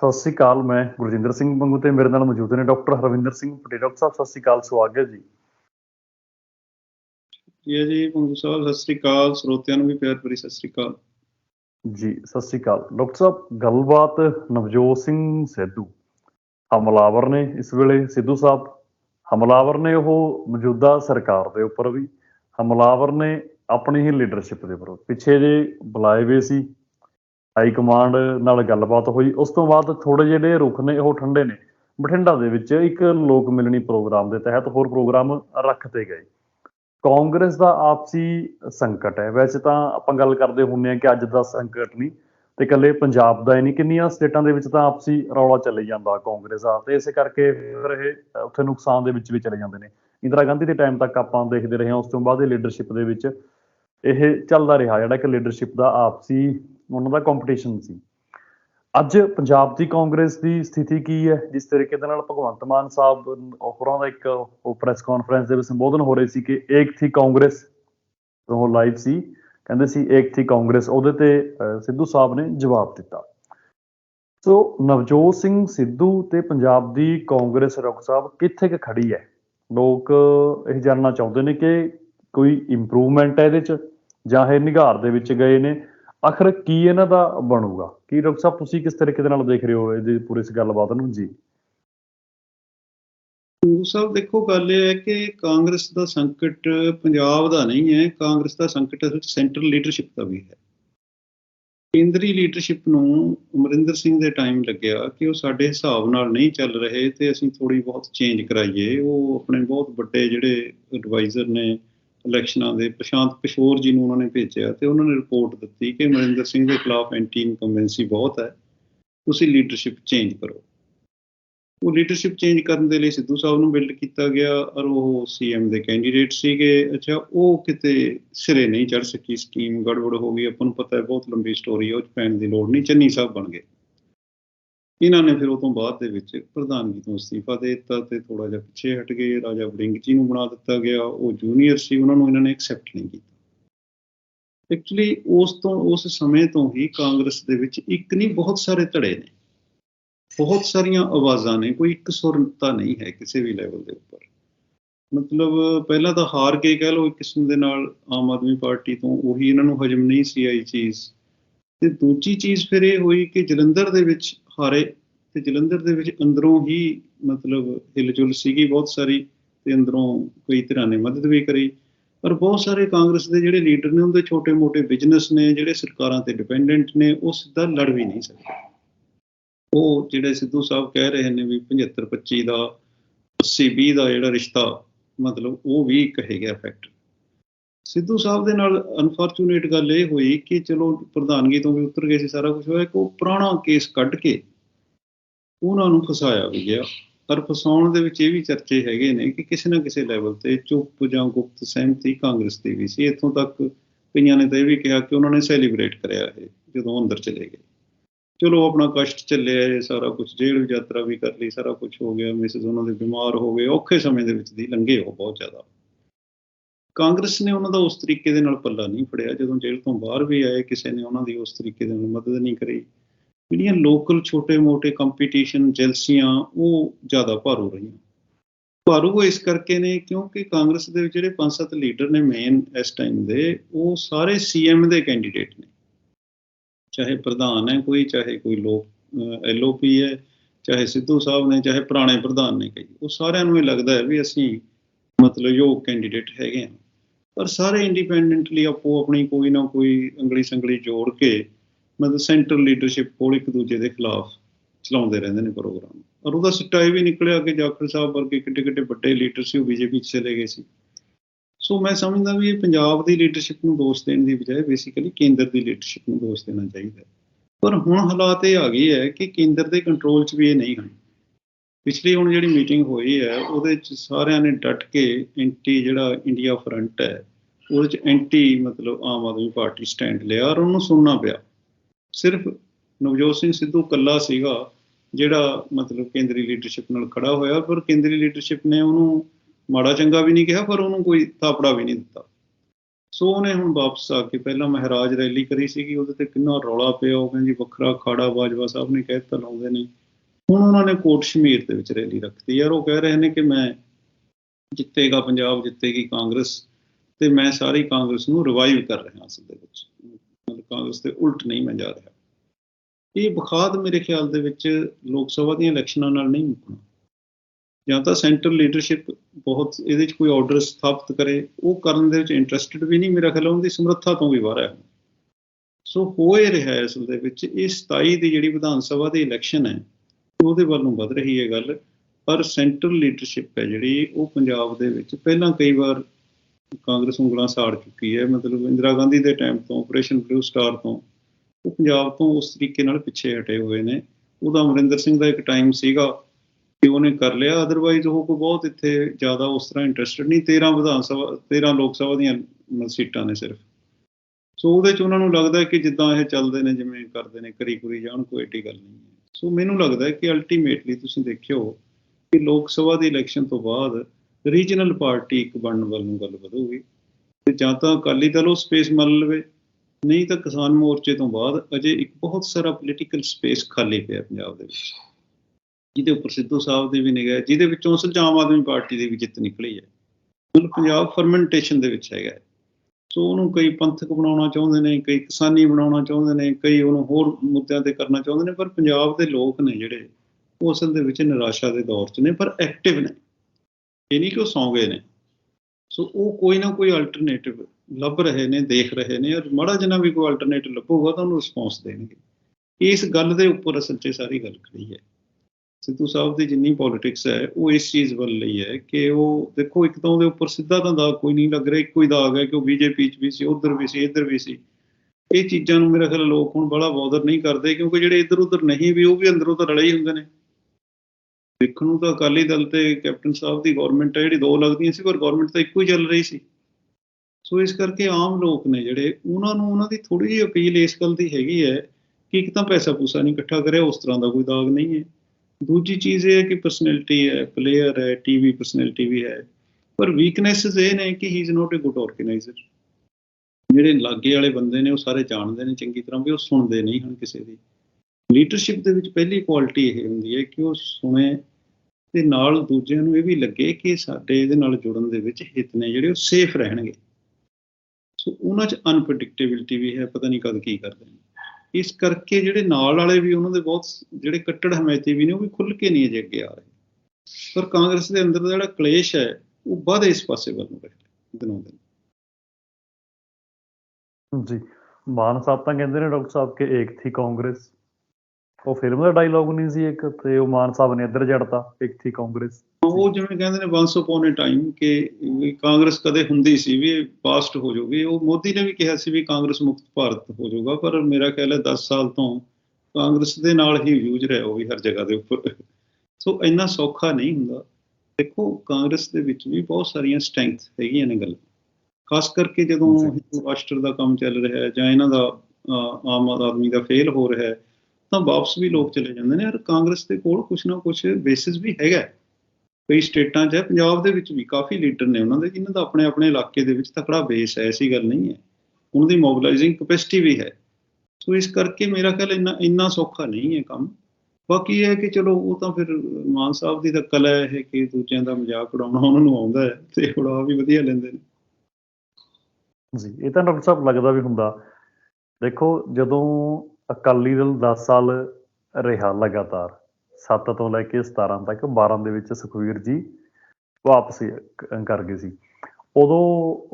ਸਤਿ ਸ੍ਰੀ ਅਕਾਲ ਮੈਂ ਗੁਰਜਿੰਦਰ ਸਿੰਘ ਮੰਗੂ ਤੇ ਮੇਰੇ ਨਾਲ ਮੌਜੂਦ ਨੇ ਡਾਕਟਰ ਹਰਵਿੰਦਰ ਸਿੰਘ ਪਟੇਲ ਡਾਕਟਰ ਸਾਹਿਬ ਸਤਿ ਸ੍ਰੀ ਅਕਾਲ ਸਵਾਗਤ ਜੀ। ਜੀ ਜੀ ਮੰਗੂ ਸਾਹਿਬ ਸਤਿ ਸ੍ਰੀ ਅਕਾਲ। ਸਰੋਤਿਆਂ ਨੂੰ ਵੀ ਪਿਆਰ ਭਰੀ ਸਤਿ ਸ੍ਰੀ ਅਕਾਲ। ਜੀ ਸਤਿ ਸ੍ਰੀ ਅਕਾਲ। ਡਾਕਟਰ ਸਾਹਿਬ ਗੱਲਬਾਤ ਨਵਜੋਤ ਸਿੰਘ ਸਿੱਧੂ। ਹਮਲਾਵਰ ਨੇ ਇਸ ਵੇਲੇ ਸਿੱਧੂ ਸਾਹਿਬ ਹਮਲਾਵਰ ਨੇ ਉਹ ਮੌਜੂਦਾ ਸਰਕਾਰ ਦੇ ਉੱਪਰ ਵੀ। ਹਮਲਾਵਰ ਨੇ ਆਪਣੀ ਹੀ ਲੀਡਰਸ਼ਿਪ ਦੇ ਉੱਪਰ। ਪਿੱਛੇ ਜੇ ਬੁਲਾਏ ਹੋਏ ਸੀ ਹਾਈ ਕਮਾਂਡ ਨਾਲ ਗੱਲਬਾਤ ਹੋਈ। ਉਸ ਤੋਂ ਬਾਅਦ ਥੋੜੇ ਜਿਹੜੇ ਰੁਖ ਨੇ, ਉਹ ਠੰਡੇ ਨੇ। ਬਠਿੰਡਾ ਦੇ ਵਿੱਚ ਇੱਕ ਲੋਕ ਮਿਲਣੀ ਪ੍ਰੋਗਰਾਮ ਦੇ ਤਹਿਤ ਹੋਰ ਪ੍ਰੋਗਰਾਮ ਰੱਖਤੇ ਗਏ। ਕਾਂਗਰਸ ਦਾ ਆਪਸੀ ਸੰਕਟ ਹੈ। ਵੈਸੇ ਤਾਂ ਆਪਾਂ ਗੱਲ ਕਰਦੇ ਹੁੰਨੇ ਆ ਕਿ ਅੱਜ ਦਾ ਸੰਕਟ ਨਹੀਂ, ਤੇ ਇਕੱਲੇ ਪੰਜਾਬ ਦਾ ਹੀ ਨਹੀਂ। ਕਿੰਨੀਆਂ ਸਟੇਟਾਂ ਦੇ ਵਿੱਚ ਤਾਂ ਆਪਸੀ ਰੌਲਾ ਚੱਲੀ ਜਾਂਦਾ ਕਾਂਗਰਸ ਦਾ, ਤੇ ਇਸੇ ਕਰਕੇ ਫਿਰ ਇਹ ਉੱਥੇ ਨੁਕਸਾਨ ਦੇ ਵਿੱਚ ਵੀ ਚਲੇ ਜਾਂਦੇ ਨੇ। ਇੰਦਰਾ ਗਾਂਧੀ ਦੇ ਟਾਈਮ ਤੱਕ ਆਪਾਂ ਦੇਖਦੇ ਰਹੇ ਹਾਂ। ਉਸ ਤੋਂ ਬਾਅਦ ਇਹ ਲੀਡਰਸ਼ਿਪ ਦੇ ਵਿੱਚ ਇਹ ਚੱਲਦਾ ਰਿਹਾ, ਜਿਹੜਾ ਕਿ ਲੀਡਰਸ਼ਿਪ ਦਾ ਆਪਸੀ ਉਹਨਾਂ ਦਾ ਕੰਪੀਟੀਸ਼ਨ ਸੀ। ਅੱਜ ਪੰਜਾਬ ਦੀ ਕਾਂਗਰਸ ਦੀ ਸਥਿਤੀ ਕੀ ਹੈ? ਜਿਸ ਤਰੀਕੇ ਦੇ ਨਾਲ ਭਗਵੰਤ ਮਾਨ ਸਾਹਿਬ ਹੋਰਾਂ ਦਾ ਇੱਕ ਉਹ ਪ੍ਰੈਸ ਕਾਨਫਰੰਸ ਦੇ ਵਿੱਚ ਸੰਬੋਧਨ ਹੋ ਰਹੇ ਸੀ ਕਿ ਏਕ ਥੀ ਕਾਂਗਰਸ ਉਹ ਲਾਈਵ ਸੀ। ਕਹਿੰਦੇ ਸੀ ਏਕ ਥੀ ਕਾਂਗਰਸ। ਉਹਦੇ ਤੇ ਅਹ, ਸਿੱਧੂ ਸਾਹਿਬ ਨੇ ਜਵਾਬ ਦਿੱਤਾ। ਸੋ ਨਵਜੋਤ ਸਿੰਘ ਸਿੱਧੂ ਤੇ ਪੰਜਾਬ ਦੀ ਕਾਂਗਰਸ ਰੁਖ ਸਾਹਿਬ ਕਿੱਥੇ ਕੁ ਖੜੀ ਹੈ? ਲੋਕ ਇਹ ਜਾਣਨਾ ਚਾਹੁੰਦੇ ਨੇ ਕਿ ਕੋਈ ਇੰਪਰੂਵਮੈਂਟ ਹੈ ਇਹਦੇ ਚ ਜਾਂ ਇਹ ਨਿਗਾਰ ਦੇ ਵਿੱਚ ਗਏ ਨੇ? ਆਖਰ ਕੀ ਇਹਨਾਂ ਦਾ ਬਣੂਗਾ? ਕੀ ਡਾਕਟਰ ਸਾਹਿਬ, ਤੁਸੀਂ ਕਿਸ ਤਰੀਕੇ ਦੇ ਨਾਲ ਦੇਖ ਰਹੇ ਹੋ ਇਹਦੀ ਪੂਰੀ ਇਸ ਗੱਲਬਾਤ ਨੂੰ? ਜੀ। ਸਾਹਿਬ, ਦੇਖੋ ਗੱਲ ਇਹ ਹੈ ਕਿ ਕਾਂਗਰਸ ਦਾ ਸੰਕਟ ਪੰਜਾਬ ਦਾ ਨਹੀਂ ਹੈ, ਕਾਂਗਰਸ ਦਾ ਸੰਕਟ ਸੈਂਟਰਲ ਲੀਡਰਸ਼ਿਪ ਦਾ ਵੀ ਹੈ। ਕੇਂਦਰੀ ਲੀਡਰਸ਼ਿਪ ਨੂੰ ਅਮਰਿੰਦਰ ਸਿੰਘ ਦੇ ਟਾਈਮ ਲੱਗਿਆ ਕਿ ਉਹ ਸਾਡੇ ਹਿਸਾਬ ਨਾਲ ਨਹੀਂ ਚੱਲ ਰਹੇ ਤੇ ਅਸੀਂ ਥੋੜੀ ਬਹੁਤ ਚੇਂਜ ਕਰਾਈਏ। ਉਹ ਆਪਣੇ ਬਹੁਤ ਵੱਡੇ ਜਿਹੜੇ ਐਡਵਾਈਜ਼ਰ ਨੇ ਇਲੈਕਸ਼ਨਾਂ ਦੇ, ਪ੍ਰਸ਼ਾਂਤ ਕਿਸ਼ੋਰ ਜੀ ਨੂੰ ਉਹਨਾਂ ਨੇ ਭੇਜਿਆ ਤੇ ਉਹਨਾਂ ਨੇ ਰਿਪੋਰਟ ਦਿੱਤੀ ਕਿ ਅਮਰਿੰਦਰ ਸਿੰਘ ਦੇ ਖਿਲਾਫ ਐਂਟੀ ਇਨਕੰਬੈਂਸੀ ਬਹੁਤ ਹੈ। ਤੁਸੀਂ ਲੀਡਰਸ਼ਿਪ ਚੇਂਜ ਕਰੋ। ਉਹ ਲੀਡਰਸ਼ਿਪ ਚੇਂਜ ਕਰਨ ਦੇ ਲਈ ਸਿੱਧੂ ਸਾਹਿਬ ਨੂੰ ਬਿਲਡ ਕੀਤਾ ਗਿਆ ਔਰ ਉਹ ਸੀਐਮ ਦੇ ਕੈਂਡੀਡੇਟ ਸੀਗੇ। ਅੱਛਾ, ਉਹ ਕਿਤੇ ਸਿਰੇ ਨਹੀਂ ਚੜ ਸਕੀ। ਸਕੀਮ ਗੜਬੜ ਹੋ ਗਈ। ਆਪਾਂ ਨੂੰ ਪਤਾ ਹੈ, ਬਹੁਤ ਲੰਬੀ ਸਟੋਰੀ ਹੈ, ਉਹ 'ਚ ਪੈਣ ਦੀ ਲੋੜ ਨਹੀਂ। ਚੰਨੀ ਸਾਹਿਬ ਬਣ ਗਏ। ਇਹਨਾਂ ਨੇ ਫਿਰ ਉਹ ਤੋਂ ਬਾਅਦ ਦੇ ਵਿੱਚ ਪ੍ਰਧਾਨਗੀ ਤੋਂ ਅਸਤੀਫਾ ਦੇ ਦਿੱਤਾ ਤੇ ਥੋੜਾ ਜਿਹਾ ਪਿੱਛੇ ਹਟ ਗਏ। ਰਾਜਾ ਵੜਿੰਗ ਜੀ ਨੂੰ ਬਣਾ ਦਿੱਤਾ ਗਿਆ। ਉਹ ਜੂਨੀਅਰ ਸੀ, ਉਹਨਾਂ ਨੂੰ ਇਹਨਾਂ ਨੇ ਐਕਸੈਪਟ ਨਹੀਂ ਕੀਤਾ। ਐਕਚੁਅਲੀ ਉਸ ਤੋਂ, ਉਸ ਸਮੇਂ ਤੋਂ ਹੀ ਕਾਂਗਰਸ ਦੇ ਵਿੱਚ ਇੱਕ ਨਹੀਂ, ਬਹੁਤ ਸਾਰੇ ਧੜੇ ਨੇ। ਬਹੁਤ ਸਾਰੀਆਂ ਆਵਾਜ਼ਾਂ ਨੇ, ਕੋਈ ਇੱਕ ਸੁਰ ਨਹੀਂ ਹੈ ਕਿਸੇ ਵੀ ਲੈਵਲ ਦੇ ਉੱਪਰ। ਮਤਲਬ ਪਹਿਲਾਂ ਤਾਂ ਹਾਰ ਕੇ ਕਹਿ ਲਓ, ਇੱਕ ਕਿਸਮ ਦੇ ਨਾਲ ਆਮ ਆਦਮੀ ਪਾਰਟੀ ਤੋਂ ਉਹੀ ਇਹਨਾਂ ਨੂੰ ਹਜਮ ਨਹੀਂ ਸੀ ਆਈ ਚੀਜ਼। ਤੇ ਦੂਜੀ ਚੀਜ਼ ਫਿਰ ਇਹ ਹੋਈ ਕਿ ਜਲੰਧਰ ਦੇ ਵਿੱਚ ਹਾਰੇ ਤੇ ਜਲੰਧਰ ਦੇ ਵਿੱਚ ਅੰਦਰੋਂ ਹੀ ਮਤਲਬ ਹਿਲਜੁਲ ਸੀਗੀ ਬਹੁਤ ਸਾਰੀ ਤੇ ਅੰਦਰੋਂ ਕਈ ਧਿਰਾਂ ਨੇ ਮਦਦ ਵੀ ਕਰੀ। ਪਰ ਬਹੁਤ ਸਾਰੇ ਕਾਂਗਰਸ ਦੇ ਜਿਹੜੇ ਲੀਡਰ ਨੇ, ਉਹਦੇ ਛੋਟੇ-ਮੋਟੇ ਬਿਜ਼ਨਸ ਨੇ, ਜਿਹੜੇ ਸਰਕਾਰਾਂ ਤੇ ਡਿਪੈਂਡੈਂਟ ਨੇ, ਉਹ ਸਿੱਧਾ ਲੜ ਵੀ ਨਹੀਂ ਸਕਦੇ ਉਹ ਜਿਹੜੇ ਸਿੱਧੂ ਸਾਹਿਬ ਕਹਿ ਰਹੇ ਨੇ ਵੀ 75 25 ਦਾ 80 20 ਦਾ ਜਿਹੜਾ ਰਿਸ਼ਤਾ, ਮਤਲਬ ਉਹ ਵੀ ਕਹੇ ਗਿਆ ਫੈਕਟਰ ਸਿੱਧੂ ਸਾਹਿਬ ਦੇ ਨਾਲ ਅਨਫੋਰਚੂਨੇਟ ਗੱਲ ਇਹ ਹੋਈ ਕਿ ਚਲੋ ਪ੍ਰਧਾਨਗੀ ਤੋਂ ਵੀ ਉਤਰ ਗਏ ਸੀ, ਸਾਰਾ ਕੁਝ ਹੋਇਆ ਕਿ ਉਹ ਪੁਰਾਣਾ ਕੇਸ ਕੱਢ ਕੇ ਉਹਨਾਂ ਨੂੰ ਫਸਾਇਆ ਵੀ ਗਿਆ। ਪਰ ਫਸਾਉਣ ਦੇ ਵਿੱਚ ਇਹ ਵੀ ਚਰਚੇ ਹੈਗੇ ਨੇ ਕਿ ਕਿਸੇ ਨਾ ਕਿਸੇ ਲੈਵਲ ਤੇ ਚੁੱਪ ਜਾਂ ਗੁਪਤ ਸਹਿਮਤੀ ਕਾਂਗਰਸ ਦੀ ਵੀ ਸੀ। ਇੱਥੋਂ ਤੱਕ ਕਈਆਂ ਨੇ ਤਾਂ ਇਹ ਵੀ ਕਿਹਾ ਕਿ ਉਹਨਾਂ ਨੇ ਸੈਲੀਬ੍ਰੇਟ ਕਰਿਆ ਇਹ, ਜਦੋਂ ਅੰਦਰ ਚਲੇ ਗਏ। ਚਲੋ, ਆਪਣਾ ਕਸ਼ਟ ਚੱਲਿਆ, ਇਹ ਸਾਰਾ ਕੁਝ ਜੇਲ੍ਹ ਯਾਤਰਾ ਵੀ ਕਰ ਲਈ, ਸਾਰਾ ਕੁਝ ਹੋ ਗਿਆ ਮਿਸਿਸ ਉਹਨਾਂ ਦੇ ਬਿਮਾਰ ਹੋ ਗਏ, ਔਖੇ ਸਮੇਂ ਦੇ ਵਿੱਚ ਦੀ ਲੰਘੇ ਉਹ ਬਹੁਤ ਜ਼ਿਆਦਾ। ਕਾਂਗਰਸ ਨੇ ਉਹਨਾਂ ਦਾ ਉਸ ਤਰੀਕੇ ਦੇ ਨਾਲ ਪੱਲਾ ਨਹੀਂ ਫੜਿਆ। ਜਦੋਂ ਜੇਲ੍ਹ ਤੋਂ ਬਾਹਰ ਵੀ ਆਏ, ਕਿਸੇ ਨੇ ਉਹਨਾਂ ਦੀ ਉਸ ਤਰੀਕੇ ਦੇ ਨਾਲ ਮਦਦ ਨਹੀਂ ਕਰੀ। ਜਿਹੜੀਆਂ ਲੋਕਲ ਛੋਟੇ-ਮੋਟੇ ਕੰਪੀਟੀਸ਼ਨ ਜੈਲਸੀਆਂ ਉਹ ਜ਼ਿਆਦਾ ਭਾਰੂ ਰਹੀਆਂ। ਭਾਰੂ ਉਹ ਇਸ ਕਰਕੇ ਨੇ ਕਿਉਂਕਿ ਕਾਂਗਰਸ ਦੇ ਵਿੱਚ ਜਿਹੜੇ ਪੰਜ ਸੱਤ ਲੀਡਰ ਨੇ ਮੇਨ ਇਸ ਟਾਈਮ ਦੇ, ਉਹ ਸਾਰੇ ਸੀਐਮ ਦੇ ਕੈਂਡੀਡੇਟ ਨੇ। ਚਾਹੇ ਪ੍ਰਧਾਨ ਹੈ ਕੋਈ, ਚਾਹੇ ਕੋਈ ਲੋਕ ਐਲਓਪੀ ਹੈ, ਚਾਹੇ ਸਿੱਧੂ ਸਾਹਿਬ ਨੇ, ਚਾਹੇ ਪੁਰਾਣੇ ਪ੍ਰਧਾਨ ਨੇ ਕਈ ਉਹ ਸਾਰਿਆਂ ਨੂੰ ਇਹ ਲੱਗਦਾ ਹੈ ਵੀ ਅਸੀਂ ਮਤਲਬ ਯੋਗ ਕੈਂਡੀਡੇਟ ਹੈਗੇ ਆ ਪਰ ਸਾਰੇ ਇੰਡੀਪੈਂਡੈਂਟਲੀ ਆਪੋ ਆਪਣੀ ਕੋਈ ਨਾ ਕੋਈ ਅੰਗਲੀ ਸੰਗਲੀ ਜੋੜ ਕੇ ਮਤਲਬ ਸੈਂਟਰਲ ਲੀਡਰਸ਼ਿਪ ਕੋਲ ਇੱਕ ਦੂਜੇ ਦੇ ਖਿਲਾਫ ਚਲਾਉਂਦੇ ਰਹਿੰਦੇ ਨੇ ਪ੍ਰੋਗਰਾਮ। ਔਰ ਉਹਦਾ ਸਿੱਟਾ ਇਹ ਵੀ ਨਿਕਲਿਆ ਕਿ ਜਾਖੜ ਸਾਹਿਬ ਵਰਗੇ ਕਿੱਡੇ ਕਿੱਡੇ ਵੱਡੇ ਲੀਡਰ ਸੀ, ਉਹ ਬੀਜੇਪੀ 'ਚ ਚਲੇ ਗਏ ਸੀ। ਸੋ ਮੈਂ ਸਮਝਦਾ ਵੀ ਇਹ ਪੰਜਾਬ ਦੀ ਲੀਡਰਸ਼ਿਪ ਨੂੰ ਦੋਸ਼ ਦੇਣ ਦੀ ਬਜਾਏ ਬੇਸਿਕਲੀ ਕੇਂਦਰ ਦੀ ਲੀਡਰਸ਼ਿਪ ਨੂੰ ਦੋਸ਼ ਦੇਣਾ ਚਾਹੀਦਾ ਪਰ ਹੁਣ ਹਾਲਾਤ ਇਹ ਆ ਗਏ ਹੈ ਕਿ ਕੇਂਦਰ ਦੇ ਕੰਟਰੋਲ 'ਚ ਵੀ ਇਹ ਨਹੀਂ ਹਨ। ਪਿਛਲੀ ਹੁਣ ਜਿਹੜੀ ਮੀਟਿੰਗ ਹੋਈ ਹੈ, ਉਹਦੇ 'ਚ ਸਾਰਿਆਂ ਨੇ ਡਟ ਕੇ ਐਂਟੀ ਜਿਹੜਾ ਇੰਡੀਆ ਫਰੰਟ ਹੈ ਉਹਦੇ 'ਚ ਐਂਟੀ ਮਤਲਬ ਆਮ ਆਦਮੀ ਪਾਰਟੀ ਸਟੈਂਡ ਲਿਆ ਔਰ ਉਹਨੂੰ ਸੁਣਨਾ ਪਿਆ। ਸਿਰਫ ਨਵਜੋਤ ਸਿੰਘ ਸਿੱਧੂ ਕੱਲਾ ਸੀਗਾ, ਜਿਹੜਾ ਮਤਲਬ ਕੇਂਦਰੀ ਲੀਡਰਸ਼ਿਪ ਨਾਲ ਖੜਾ ਹੋਇਆ, ਪਰ ਕੇਂਦਰੀ ਲੀਡਰਸ਼ਿਪ ਨੇ ਉਹਨੂੰ ਮਾੜਾ ਚੰਗਾ ਵੀ ਨਹੀਂ ਕਿਹਾ, ਪਰ ਉਹਨੂੰ ਕੋਈ ਥਾਪੜਾ ਵੀ ਨਹੀਂ ਦਿੱਤਾ। ਸੋ ਉਹਨੇ ਹੁਣ ਵਾਪਸ ਆ ਕੇ ਪਹਿਲਾਂ ਮਹਾਰਾਜ ਰੈਲੀ ਕਰੀ ਸੀਗੀ, ਉਹਦੇ ਤੇ ਕਿੰਨਾ ਰੌਲਾ ਪਿਆ, ਉਹ ਕਹਿੰਦੀ ਵੱਖਰਾ ਖਾੜਾ ਬਾਜਵਾ ਸਾਹਿਬ ਨੇ ਕਹਿ ਦਿੱਤਾ, ਲਾਉਂਦੇ ਨੇ। ਹੁਣ ਉਹਨਾਂ ਨੇ ਕੋਟ ਸ਼ਮੀਰ ਦੇ ਵਿੱਚ ਰੈਲੀ ਰੱਖਤੀ। ਯਾਰ ਉਹ ਕਹਿ ਰਹੇ ਨੇ ਕਿ ਮੈਂ ਜਿੱਤੇਗਾ ਪੰਜਾਬ, ਜਿੱਤੇਗੀ ਕਾਂਗਰਸ। ਤੇ ਮੈਂ ਸਾਰੀ ਕਾਂਗਰਸ ਨੂੰ ਰਿਵਾਈਵ ਕਰ ਰਿਹਾ ਅਸਲ ਦੇ ਵਿੱਚ। ਮਤਲਬ ਕਾਂਗਰਸ ਦੇ ਉਲਟ ਨਹੀਂ ਮੈਂ ਜਾ ਰਿਹਾ। ਇਹ ਬਖਾਦ ਮੇਰੇ ਖਿਆਲ ਦੇ ਵਿੱਚ ਲੋਕ ਸਭਾ ਦੀਆਂ ਇਲੈਕਸ਼ਨਾਂ ਨਾਲ ਨਹੀਂ ਮੁੱਕਣਾ। ਜਾਂ ਤਾਂ ਸੈਂਟਰਲ ਲੀਡਰਸ਼ਿਪ ਬਹੁਤ, ਇਹਦੇ ਵਿੱਚ ਕੋਈ ਆਰਡਰ ਸਥਾਪਿਤ ਕਰੇ, ਉਹ ਕਰਨ ਦੇ ਵਿੱਚ ਇੰਟਰਸਟਿਡ ਵੀ ਨਹੀਂ ਮੇਰਾ ਖਿਆਲ ਉਹਦੀ ਸਮਰੱਥਾ ਤੋਂ ਵੀ ਬਾਹਰ ਹੈ। ਸੋ ਹੋ ਇਹ ਰਿਹਾ ਹੈ ਅਸਲ ਦੇ ਵਿੱਚ, ਇਹ 27 ਦੀ ਜਿਹੜੀ ਵਿਧਾਨ ਸਭਾ ਦੀ ਇਲੈਕਸ਼ਨ ਹੈ, ਉਹਦੇ ਵੱਲ ਨੂੰ ਵੱਧ ਰਹੀ ਹੈ ਗੱਲ। ਪਰ ਸੈਂਟਰਲ ਲੀਡਰਸ਼ਿਪ ਹੈ ਜਿਹੜੀ, ਉਹ ਪੰਜਾਬ ਦੇ ਵਿੱਚ ਪਹਿਲਾਂ ਕਈ ਵਾਰ ਕਾਂਗਰਸ ਉਂਗਲਾਂ ਸਾੜ ਚੁੱਕੀ ਹੈ। ਮਤਲਬ ਇੰਦਰਾ ਗਾਂਧੀ ਦੇ ਟਾਈਮ ਤੋਂ ਆਪਰੇਸ਼ਨ ਬਲੂ ਸਟਾਰ ਤੋਂ, ਉਹ ਪੰਜਾਬ ਤੋਂ ਉਸ ਤਰੀਕੇ ਨਾਲ ਪਿੱਛੇ ਹਟੇ ਹੋਏ ਨੇ। ਉਹਦਾ ਅਮਰਿੰਦਰ ਸਿੰਘ ਦਾ ਇੱਕ ਟਾਈਮ ਸੀਗਾ ਕਿ ਉਹਨੇ ਕਰ ਲਿਆ। ਅਦਰਵਾਈਜ਼ ਉਹ ਕੋਈ ਬਹੁਤ ਇੱਥੇ ਜ਼ਿਆਦਾ ਉਸ ਤਰ੍ਹਾਂ ਇੰਟਰਸਟਡ ਨਹੀਂ। 13 ਵਿਧਾਨ ਸਭਾ 13 ਲੋਕ ਸਭਾ ਦੀਆਂ ਸੀਟਾਂ ਨੇ ਸਿਰਫ। ਸੋ ਉਹਦੇ ਚ ਉਹਨਾਂ ਨੂੰ ਲੱਗਦਾ ਕਿ ਜਿੱਦਾਂ ਇਹ ਚੱਲਦੇ ਨੇ, ਜਿਵੇਂ ਕਰਦੇ ਨੇ, ਕਰੀ ਕੁਰੀ ਜਾਣ, ਕੋਈ ਏਡੀ ਗੱਲ ਨਹੀਂ ਹੈ। ਸੋ ਮੈਨੂੰ ਲੱਗਦਾ ਕਿ ਅਲਟੀਮੇਟਲੀ ਤੁਸੀਂ ਦੇਖਿਓ ਕਿ ਲੋਕ ਸਭਾ ਦੀ ਇਲੈਕਸ਼ਨ ਤੋਂ ਬਾਅਦ ਰੀਜਨਲ ਪਾਰਟੀ ਇੱਕ ਬਣਨ ਵੱਲ ਨੂੰ ਗੱਲ ਵਧੂਗੀ। ਤੇ ਜਾਂ ਤਾਂ ਅਕਾਲੀ ਦਲ ਉਹ ਸਪੇਸ ਮੰਨ ਲਵੇ ਨਹੀਂ ਤਾਂ ਕਿਸਾਨ ਮੋਰਚੇ ਤੋਂ ਬਾਅਦ ਅਜੇ ਇੱਕ ਬਹੁਤ ਸਾਰਾ ਪੋਲੀਟੀਕਲ ਸਪੇਸ ਖਾਲੀ ਪਿਆ ਪੰਜਾਬ ਦੇ ਵਿੱਚ। ਜਿਹਦੇ ਉੱਪਰ ਸਿੱਧੂ ਸਾਹਿਬ ਦੀ ਵੀ ਨਿਗਾਹ ਹੈ, ਜਿਹਦੇ ਵਿੱਚੋਂ ਅਸਲ 'ਚ ਆਮ ਆਦਮੀ ਪਾਰਟੀ ਦੀ ਵੀ ਜਿੱਤ ਨਿਕਲੀ ਹੈ। ਮਤਲਬ ਪੰਜਾਬ ਫਰਮੈਂਟੇਸ਼ਨ ਦੇ ਵਿੱਚ ਹੈਗਾ ਸੋ ਉਹਨੂੰ ਕਈ ਪੰਥਕ ਬਣਾਉਣਾ ਚਾਹੁੰਦੇ ਨੇ ਕਈ ਕਿਸਾਨੀ ਬਣਾਉਣਾ ਚਾਹੁੰਦੇ ਨੇ ਕਈ ਉਹਨੂੰ ਹੋਰ ਮੁੱਦਿਆਂ ਤੇ ਕਰਨਾ ਚਾਹੁੰਦੇ ਨੇ ਪਰ ਪੰਜਾਬ ਦੇ ਲੋਕ ਨੇ ਜਿਹੜੇ ਉਹ ਅਸਲ ਦੇ ਵਿੱਚ ਨਿਰਾਸ਼ਾ ਦੇ ਦੌਰ 'ਚ ਨੇ ਪਰ ਐਕਟਿਵ ਨੇ। ਇਹ ਨਹੀਂ ਕਿ ਉਹ ਸੌਂ ਗਏ ਨੇ। ਸੋ ਉਹ ਕੋਈ ਨਾ ਕੋਈ ਅਲਟਰਨੇਟਿਵ ਲੱਭ ਰਹੇ ਨੇ, ਦੇਖ ਰਹੇ ਨੇ ਔਰ ਮਾੜਾ ਜਿਹਾ ਵੀ ਕੋਈ ਅਲਟਰਨੇਟਿਵ ਲੱਭੂਗਾ ਤਾਂ ਉਹਨੂੰ ਰਿਸਪੌਂਸ ਦੇਣਗੇ। ਇਸ ਗੱਲ ਦੇ ਉੱਪਰ ਅਸਲ 'ਚ ਸਾਰੀ ਗੱਲ ਖੜੀ ਹੈ। ਸਿੱਧੂ ਸਾਹਿਬ ਦੀ ਜਿੰਨੀ ਪੋਲਿਟਿਕਸ ਹੈ, ਉਹ ਇਸ ਚੀਜ਼ ਵੱਲ ਲਈ ਹੈ ਕਿ ਉਹ ਦੇਖੋ ਇੱਕ ਤਾਂ ਉਹਦੇ ਉੱਪਰ ਸਿੱਧਾ ਤਾਂ ਦਾਗ ਕੋਈ ਨਹੀਂ ਲੱਗ ਰਿਹਾ, ਇੱਕੋ ਹੀ ਦਾਗ ਹੈ ਕਿ ਉਹ ਬੀਜੇਪੀ 'ਚ ਵੀ ਸੀ, ਉਧਰ ਵੀ ਸੀ, ਇੱਧਰ ਵੀ ਸੀ। ਇਹ ਚੀਜ਼ਾਂ ਨੂੰ ਮੇਰਾ ਖਿਆਲ ਲੋਕ ਹੁਣ ਬੜਾ ਬੋਦਰ ਨਹੀਂ ਕਰਦੇ ਕਿਉਂਕਿ ਜਿਹੜੇ ਇੱਧਰ ਉੱਧਰ ਨਹੀਂ ਵੀ, ਉਹ ਵੀ ਅੰਦਰੋਂ ਤਾਂ ਰਲੇ ਹੀ ਹੁੰਦੇ ਨੇ। ਦੇਖਣ ਨੂੰ ਤਾਂ ਅਕਾਲੀ ਦਲ ਤੇ ਕੈਪਟਨ ਸਾਹਿਬ ਦੀ ਗਵਰਨਮੈਂਟ ਹੈ ਜਿਹੜੀ ਦੋ ਲੱਗਦੀਆਂ ਸੀ, ਪਰ ਗਵਰਨਮੈਂਟ ਤਾਂ ਇੱਕੋ ਹੀ ਚੱਲ ਰਹੀ ਸੀ। ਸੋ ਇਸ ਕਰਕੇ ਆਮ ਲੋਕ ਨੇ ਜਿਹੜੇ, ਉਹਨਾਂ ਨੂੰ ਉਹਨਾਂ ਦੀ ਥੋੜੀ ਜਿਹੀ ਅਪੀਲ ਇਸ ਗੱਲ ਦੀ ਹੈਗੀ ਹੈ ਕਿ ਇੱਕ ਤਾਂ ਪੈਸਾ ਪੂਸਾ ਨਹੀਂ ਇਕੱਠਾ ਕਰਿਆ, ਉਸ ਤਰ੍ਹਾਂ ਦਾ ਕੋਈ ਦਾਗ ਨਹੀਂ ਹੈ। ਦੂਜੀ ਚੀਜ਼ ਇਹ ਹੈ ਕਿ ਪਰਸਨੈਲਿਟੀ ਹੈ ਪਲੇਅਰ ਹੈ ਟੀਵੀ ਪਰਸਨੈਲਿਟੀ ਵੀ ਹੈ। ਪਰ ਵੀਕਨੈਸਸ ਇਹ ਨੇ ਕਿ he is not a good organiser ਜਿਹੜੇ ਲਾਗੇ ਵਾਲੇ ਬੰਦੇ ਨੇ, ਉਹ ਸਾਰੇ ਜਾਣਦੇ ਨੇ ਚੰਗੀ ਤਰ੍ਹਾਂ ਵੀ, ਉਹ ਸੁਣਦੇ ਨਹੀਂ ਹਨ ਕਿਸੇ ਦੀ। ਲੀਡਰਸ਼ਿਪ ਦੇ ਵਿੱਚ ਪਹਿਲੀ ਕੁਆਲਿਟੀ ਇਹ ਹੁੰਦੀ ਹੈ ਕਿ ਉਹ ਸੁਣੇ ਤੇ ਨਾਲ ਦੂਜਿਆਂ ਨੂੰ ਇਹ ਵੀ ਲੱਗੇ ਕਿ ਸਾਡੇ ਇਹਦੇ ਨਾਲ ਜੁੜਨ ਦੇ ਵਿੱਚ ਹਿੱਤ ਨੇ ਜਿਹੜੇ ਉਹ ਸੇਫ ਰਹਿਣਗੇ। ਸੋ ਉਹਨਾਂ 'ਚ ਅਨਪ੍ਰੈਡਿਕਟੇਬਿਲਟੀ ਵੀ ਹੈ, ਪਤਾ ਨਹੀਂ ਕਦ ਕੀ ਕਰਦੇ ਨੇ। ਇਸ ਕਰਕੇ ਜਿਹੜੇ ਨਾਲ ਵਾਲੇ ਵੀ ਉਹਨਾਂ ਦੇ ਬਹੁਤ ਜਿਹੜੇ ਕੱਟੜ ਹਮਾਇਤੀ ਵੀ ਨੇ, ਉਹ ਵੀ ਖੁੱਲ ਕੇ ਨਹੀਂ ਅਜੇ ਅੱਗੇ ਆ ਰਹੇ। ਪਰ ਕਾਂਗਰਸ ਦੇ ਅੰਦਰ ਦਾ ਜਿਹੜਾ ਕਲੇਸ਼ ਹੈ, ਉਹ ਵੱਧ ਇਸ ਪਾਸੇ ਵੱਲ ਨੂੰ ਰਿਹਾ ਦਿਨੋਂ ਦਿਨ। ਜੀ। ਮਾਨ ਸਾਹਿਬ ਤਾਂ ਕਹਿੰਦੇ ਨੇ, ਡਾਕਟਰ ਸਾਹਿਬ, ਕਿ ਏਕ ਥੀ ਕਾਂਗਰਸ ਉਹ ਫਿਲਮ ਦਾ ਡਾਇਲੌਗ ਨਹੀਂ ਸੀ ਇੱਕ ਤੇ ਉਹ ਮਾਨ ਸਾਹਿਬ ਨੇ ਇੱਧਰ ਜੜਤਾ ਏਕ ਥੀ ਕਾਂਗਰਸ। ਉਹ ਜਿਵੇਂ ਕਹਿੰਦੇ ਨੇ ਵਾਂਸ ਅਪੋਨ ਅ ਟਾਈਮ ਕਿ ਕਾਂਗਰਸ ਕਦੇ ਹੁੰਦੀ ਸੀ ਵੀ ਪਾਸਟ ਹੋ ਜਾਊਗੀ। ਉਹ ਮੋਦੀ ਨੇ ਵੀ ਕਿਹਾ ਸੀ ਵੀ ਕਾਂਗਰਸ ਮੁਕਤ ਭਾਰਤ ਹੋ ਜਾਊਗਾ ਪਰ ਮੇਰਾ ਖਿਆਲ ਹੈ 10 ਸਾਲ ਤੋਂ ਕਾਂਗਰਸ ਦੇ ਨਾਲ ਹੀ ਯੂਜ ਰਿਹਾ ਉਹ ਵੀ ਹਰ ਜਗ੍ਹਾ ਦੇ ਉੱਪਰ। ਸੋ ਇੰਨਾ ਸੌਖਾ ਨਹੀਂ ਹੁੰਦਾ। ਦੇਖੋ ਕਾਂਗਰਸ ਦੇ ਵਿੱਚ ਵੀ ਬਹੁਤ ਸਾਰੀਆਂ ਸਟਰੈਂਥ ਹੈਗੀਆਂ ਨੇ ਗੱਲ। ਖਾਸ ਕਰਕੇ ਜਦੋਂ। ਹਿੰਦੂ ਰਾਸ਼ਟਰ ਦਾ ਕੰਮ ਚੱਲ ਰਿਹਾ ਹੈ ਜਾਂ ਇਹਨਾਂ ਦਾ ਆਮ ਆਦਮੀ ਦਾ ਫੇਲ ਹੋ ਰਿਹਾ ਹੈ ਤਾਂ ਵਾਪਸ ਵੀ ਲੋਕ ਚਲੇ ਜਾਂਦੇ ਨੇ। ਔਰ ਕਾਂਗਰਸ ਦੇ ਕੋਲ ਕੁਝ ਨਾ ਕੁਝ ਬੇਸਿਸ ਵੀ ਹੈਗਾ। ਕਈ ਸਟੇਟਾਂ 'ਚ ਪੰਜਾਬ ਦੇ ਵਿੱਚ ਵੀ ਕਾਫੀ ਲੀਡਰ ਨੇ ਉਹਨਾਂ ਦੇ, ਜਿਨ੍ਹਾਂ ਦਾ ਆਪਣੇ ਆਪਣੇ ਇਲਾਕੇ ਦੇ ਵਿੱਚ ਤਕੜਾ ਬੇਸ ਹੈ, ਐਸੀ ਗੱਲ ਨਹੀਂ ਹੈ। ਉਹਨਾਂ ਦੀ ਮੋਬਿਲਾਈਜ਼ਿੰਗ ਕੈਪੈਸਿਟੀ ਵੀ ਹੈ। ਸੋ ਇਸ ਕਰਕੇ ਮੇਰਾ ਖਿਆਲ ਇੰਨਾ ਇੰਨਾ ਸੌਖਾ ਨਹੀਂ ਹੈ ਕੰਮ। ਬਾਕੀ ਇਹ ਹੈ ਕਿ ਚਲੋ ਉਹ ਤਾਂ ਫਿਰ ਮਾਨ ਸਾਹਿਬ ਦੀ ਤਾਂ ਕਲਾ ਹੈ ਕਿ ਦੂਜਿਆਂ ਦਾ ਮਜ਼ਾਕ ਉਡਾਉਣਾ ਉਹਨਾਂ ਨੂੰ ਆਉਂਦਾ ਹੈ ਤੇ ਉਡਾ ਵੀ ਵਧੀਆ ਲੈਂਦੇ ਨੇ। ਜੀ, ਇਹ ਤਾਂ ਡਾਕਟਰ ਸਾਹਿਬ ਲੱਗਦਾ ਵੀ ਹੁੰਦਾ। ਦੇਖੋ, ਜਦੋਂ ਅਕਾਲੀ ਦਲ 10 ਸਾਲ ਰਿਹਾ ਲਗਾਤਾਰ। 7 ਤੋਂ ਲੈ ਕੇ 17 ਤੱਕ 12 ਦੇ ਵਿੱਚ ਸੁਖਵੀਰ ਜੀ ਵਾਪਸੀ ਕਰ ਗਏ ਸੀ। ਉਦੋਂ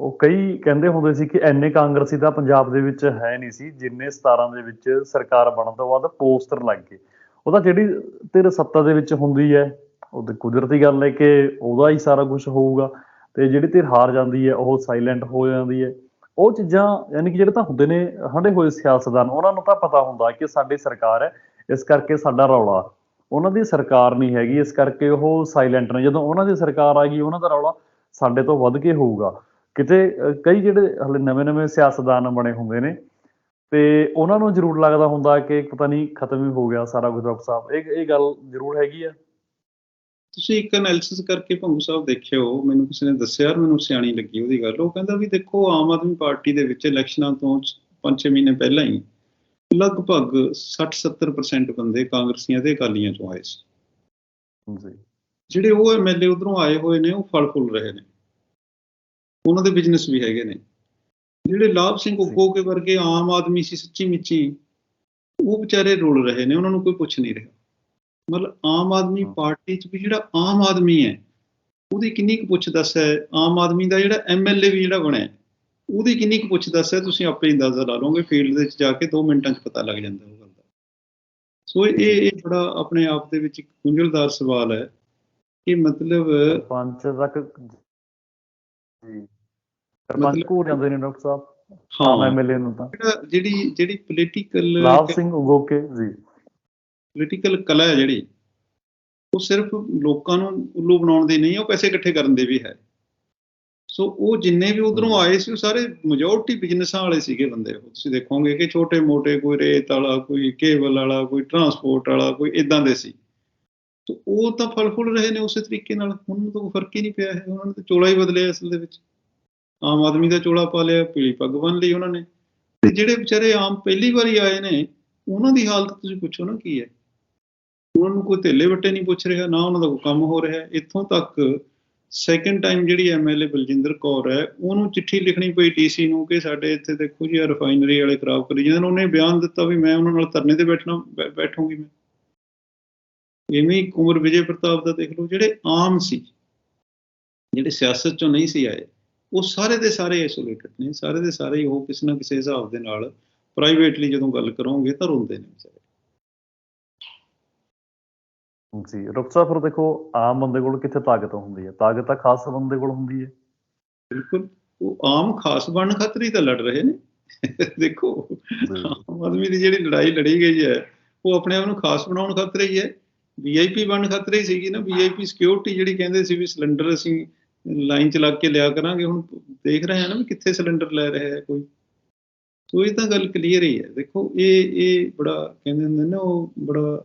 ਉਹ ਕਈ ਕਹਿੰਦੇ ਹੁੰਦੇ ਸੀ ਕਿ ਐਨੇ ਕਾਂਗਰਸੀ ਤਾਂ ਪੰਜਾਬ ਦੇ ਵਿੱਚ ਹੈ ਨਹੀਂ ਸੀ, ਜਿੰਨੇ 17 ਦੇ ਵਿੱਚ ਸਰਕਾਰ ਬਣਨ ਤੋਂ ਬਾਅਦ ਪੋਸਟਰ ਲੱਗ ਗਏ। ਉਹਦਾ ਜਿਹੜੀ ਤੇਰੇ ਸੱਤਾ ਦੇ ਵਿੱਚ ਹੁੰਦੀ ਹੈ, ਉਹ ਤੇ ਕੁਦਰਤੀ ਗੱਲ ਹੈ ਕਿ ਉਹਦਾ ਹੀ ਸਾਰਾ ਕੁਝ ਹੋਊਗਾ ਤੇ ਜਿਹੜੀ ਧਿਰ ਹਾਰ ਜਾਂਦੀ ਹੈ, ਉਹ ਸਾਇਲੈਂਟ ਹੋ ਜਾਂਦੀ ਹੈ। ਉਹ ਚੀਜ਼ਾਂ ਯਾਨੀ ਕਿ ਜਿਹੜੇ ਤਾਂ ਹੁੰਦੇ ਨੇ ਹੰਡੇ ਹੋਏ ਸਿਆਸਤਦਾਨ, ਉਹਨਾਂ ਨੂੰ ਤਾਂ ਪਤਾ ਹੁੰਦਾ ਕਿ ਸਾਡੀ ਸਰਕਾਰ ਹੈ, ਇਸ ਕਰਕੇ ਸਾਡਾ ਰੌਲਾ। ਉਹਨਾਂ ਦੀ ਸਰਕਾਰ ਨਹੀਂ ਹੈਗੀ, ਇਸ ਕਰਕੇ ਉਹ ਸਾਇਲੈਂਟ ਨੇ। ਜਦੋਂ ਉਹਨਾਂ ਦੀ ਸਰਕਾਰ ਆ ਗਈ, ਉਹਨਾਂ ਦਾ ਰੌਲਾ ਸਾਡੇ ਤੋਂ ਵੱਧ ਕੇ ਹੋਊਗਾ। ਕਿਤੇ ਕਈ ਜਿਹੜੇ ਹਲੇ ਨਵੇਂ-ਨਵੇਂ ਸਿਆਸਤਦਾਨ ਬਣੇ ਹੁੰਦੇ ਨੇ, ਤੇ ਉਹਨਾਂ ਨੂੰ ਜ਼ਰੂਰ ਲੱਗਦਾ ਹੁੰਦਾ ਕਿ ਪਤਾ ਨਹੀਂ ਖਤਮ ਹੀ ਹੋ ਗਿਆ ਸਾਰਾ ਗੁਰਦੁਆਰਾ ਸਾਹਿਬ। ਇਹ ਇਹ ਗੱਲ ਜ਼ਰੂਰ ਹੈਗੀ ਆ। ਤੁਸੀਂ ਇੱਕ ਐਨਾਲਿਸਿਸ ਕਰਕੇ ਭੰਗੂ ਸਾਹਿਬ ਦੇਖਿਓ ਮੈਨੂੰ ਕਿਸੇ ਨੇ ਦੱਸਿਆ ਔਰ ਮੈਨੂੰ ਸਿਆਣੀ ਲੱਗੀ ਉਹਦੀ ਗੱਲ। ਉਹ ਕਹਿੰਦਾ ਵੀ ਦੇਖੋ ਆਮ ਆਦਮੀ ਪਾਰਟੀ ਦੇ ਵਿੱਚ ਇਲੈਕਸ਼ਨਾਂ ਤੋਂ 5-6 ਮਹੀਨੇ ਪਹਿਲਾਂ ਹੀ ਲਗਭਗ 60-70% ਬੰਦੇ ਕਾਂਗਰਸੀਆਂ ਤੇ ਅਕਾਲੀਆਂ ਚੋਂ ਆਏ ਸੀ। ਜੀ। ਜਿਹੜੇ ਉਹ ਐਮਐਲਏ ਉਧਰੋਂ ਆਏ ਹੋਏ ਨੇ ਉਹ ਫਲ ਫੁੱਲ ਰਹੇ ਨੇ। ਉਹਨਾਂ ਦੇ ਬਿਜ਼ਨਸ ਵੀ ਹੈਗੇ ਨੇ। ਜਿਹੜੇ ਲਾਭ ਸਿੰਘ ਉਗੋ ਕੇ ਵਰਗੇ ਆਮ ਆਦਮੀ ਸੀ ਸੱਚੀ ਮਿੱਚੀ ਉਹ ਵਿਚਾਰੇ ਰੁਲ ਰਹੇ ਨੇ ਉਹਨਾਂ ਨੂੰ ਕੋਈ ਪੁੱਛ ਨਹੀਂ ਰਿਹਾ। ਮਤਲਬ ਆਮ ਆਦਮੀ। ਪਾਰਟੀ 'ਚ ਵੀ ਜਿਹੜਾ ਆਮ ਆਦਮੀ ਹੈ ਉਹਦੀ ਕਿੰਨੀ ਕੁ ਪੁੱਛ ਦੱਸ ਹੈ? ਆਮ ਆਦਮੀ ਦਾ ਜਿਹੜਾ ਐਮਐਲਏ ਵੀ ਜਿਹੜਾ ਬਣਿਆ ਉਹਦੀ ਕਿੰਨੀ ਕੁ ਪੁੱਛ ਦੱਸ ਹੈ? ਤੁਸੀਂ ਆਪੇ ਹੀ ਅੰਦਾਜ਼ਾ ਲਾ ਲਓਗੇ ਫੀਲਡ ਦੇ ਵਿੱਚ ਜਾ ਕੇ 2 ਮਿੰਟਾਂ 'ਚ ਪਤਾ ਲੱਗ ਜਾਂਦਾ ਉਹ ਗੱਲ ਦਾ। ਸੋ ਇਹ ਇਹ ਬੜਾ ਆਪਣੇ ਆਪ ਦੇ ਵਿੱਚ ਇੱਕ ਗੁੰਝਲਦਾਰ ਸਵਾਲ ਹੈ ਕਿ ਮਤਲਬ ਪੰਜ ਤੱਕ ਜੀ। ਸਰਪੰਚ ਘੂਰ ਜਾਂਦੇ ਨੇ ਡਾਕਟਰ ਸਾਹਿਬ ਹਾਂ। ਐਮਐਲਏ ਨੂੰ ਤਾਂ। ਜਿਹੜਾ ਜਿਹੜੀ ਜਿਹੜੀ ਪੋਲੀਟੀਕਲ ਲਾਭ ਸਿੰਘ ਉਗੋਕੇ ਜੀ। ਪੋਲੀਟੀਕਲ ਕਲਾ ਹੈ ਜਿਹੜੀ ਉਹ ਸਿਰਫ ਲੋਕਾਂ ਨੂੰ ਉੱਲੂ ਬਣਾਉਣ ਦੀ ਨਹੀਂ ਉਹ ਪੈਸੇ ਇਕੱਠੇ ਕਰਨ ਦੀ ਵੀ ਹੈ। ਸੋ ਉਹ ਜਿੰਨੇ ਵੀ ਉਧਰੋਂ ਆਏ ਸੀ ਉਹ ਸਾਰੇ ਮੈਜੋਰਟੀ ਬਿਜ਼ਨਸਾਂ ਵਾਲੇ ਸੀਗੇ ਬੰਦੇ। ਉਹ ਤੁਸੀਂ ਦੇਖੋਗੇ ਕਿ ਛੋਟੇ ਮੋਟੇ ਕੋਈ ਰੇਤ ਵਾਲਾ ਕੋਈ ਕੇਬਲ ਵਾਲਾ ਕੋਈ ਟਰਾਂਸਪੋਰਟ ਵਾਲਾ ਕੋਈ ਇਦਾਂ ਦੇ ਸੀ। ਸੋ ਉਹ ਤਾਂ ਫਲ ਫੁੱਲ ਰਹੇ ਨੇ ਉਸੇ ਤਰੀਕੇ ਨਾਲ। ਉਹਨਾਂ ਨੂੰ ਤਾਂ ਕੋਈ ਫ਼ਰਕ ਹੀ ਨਹੀਂ ਪਿਆ ਹੈ। ਉਹਨਾਂ ਨੇ ਤਾਂ ਚੋਲਾ ਹੀ ਬਦਲਿਆ ਅਸਲ ਦੇ ਵਿੱਚ। ਆਮ ਆਦਮੀ ਦਾ ਚੋਲਾ ਪਾ ਲਿਆ ਪੀਲੀ ਪੱਗ ਬੰਨ ਲਈ ਉਹਨਾਂ ਨੇ। ਤੇ ਜਿਹੜੇ ਵਿਚਾਰੇ ਆਮ ਪਹਿਲੀ ਵਾਰੀ ਆਏ ਨੇ ਉਹਨਾਂ ਦੀ ਹਾਲਤ ਤੁਸੀਂ ਪੁੱਛੋ ਨਾ ਕੀ ਹੈ। ਉਹਨਾਂ ਨੂੰ ਕੋਈ ਧੇਲੇ ਵੱਟੇ ਨਹੀਂ ਪੁੱਛ ਰਿਹਾ, ਨਾ ਉਹਨਾਂ ਦਾ ਕੋਈ ਕੰਮ ਹੋ ਰਿਹਾ। ਇੱਥੋਂ ਤੱਕ ਸੈਕੰਡ ਟਾਈਮ ਜਿਹੜੀ ਐਮਐਲਏ ਬਲਜਿੰਦਰ ਕੌਰ ਹੈ, ਉਹਨੂੰ ਚਿੱਠੀ ਲਿਖਣੀ ਪਈ ਟੀਸੀ ਨੂੰ ਕਿ ਸਾਡੇ ਇੱਥੇ ਦੇਖੋ ਜੀ ਰਿਫਾਈਨਰੀ ਵਾਲੇ ਖਰਾਬ ਕਰੀ ਜਾਂਦੇ ਨੇ। ਉਹਨੇ ਬਿਆਨ ਦਿੱਤਾ ਵੀ ਮੈਂ ਉਹਨਾਂ ਨਾਲ ਧਰਨੇ ਤੇ ਬੈਠਣਾ, ਬੈ- ਬੈਠੂੰਗੀ ਮੈਂ। ਇਵੇਂ ਹੀ ਕੁੰਵਰ ਵਿਜੇ ਪ੍ਰਤਾਪ ਦਾ ਦੇਖ ਲਓ, ਜਿਹੜੇ ਆਮ ਸੀ, ਜਿਹੜੇ ਸਿਆਸਤ ਚੋਂ ਨਹੀਂ ਸੀ ਆਏ, ਉਹ ਸਾਰੇ ਦੇ ਸਾਰੇ ਆਈਸੋਲੇਟਡ ਨੇ। ਸਾਰੇ ਦੇ ਸਾਰੇ ਉਹ ਕਿਸੇ ਨਾ ਕਿਸੇ ਹਿਸਾਬ ਦੇ ਨਾਲ ਪ੍ਰਾਈਵੇਟਲੀ ਜਦੋਂ ਗੱਲ ਕਰੋਗੇ ਤਾਂ ਰੋਂਦੇ ਨੇ ਵਿਚਾਰੇ। ਜੀ ਸਾਹਿਬ ਫਿਰ ਦੇਖੋ ਆਮ ਬੰਦੇ ਕੋਲ ਕਿੱਥੇ ਤਾਕਤ ਹੁੰਦੀ ਹੈ? ਤਾਕਤ ਤਾਂ ਖਾਸ ਬੰਦੇ ਕੋਲ ਹੁੰਦੀ ਹੈ। ਬਿਲਕੁਲ। ਉਹ ਆਮ ਖਾਸ ਬਣਨ ਖਾਤਰ ਹੀ ਤਾਂ ਲੜ ਰਹੇ ਨੇ। ਦੇਖੋ ਆਮ ਆਦਮੀ ਦੀ ਜਿਹੜੀ ਲੜਾਈ ਲੜੀ ਗਈ ਹੈ ਉਹ ਆਪਣੇ ਆਪ ਨੂੰ ਖਾਸ ਬਣਾਉਣ ਖਾਤਰ ਹੀ ਹੈ। ਵੀਆਈਪੀ ਬਣਨ ਖਾਤਰ ਹੀ ਸੀਗੀ ਨਾ। ਵੀਆਈਪੀ ਸਿਕਿਉਰਿਟੀ ਜਿਹੜੀ ਕਹਿੰਦੇ ਸੀ ਵੀ ਸਿਲੰਡਰ ਅਸੀਂ ਲਾਈਨ ਚ ਲੱਗ ਕੇ ਲਿਆ ਕਰਾਂਗੇ। ਹੁਣ ਦੇਖ ਰਹੇ ਹਾਂ ਨਾ ਵੀ ਕਿੱਥੇ ਸਿਲੰਡਰ ਲੈ ਰਿਹਾ ਹੈ ਕੋਈ। ਸੋ ਇਹ ਤਾਂ ਗੱਲ ਕਲੀਅਰ ਹੀ ਹੈ। ਦੇਖੋ ਇਹ ਇਹ ਬੜਾ ਕਹਿੰਦੇ ਹੁੰਦੇ ਨਾ ਉਹ ਬੜਾ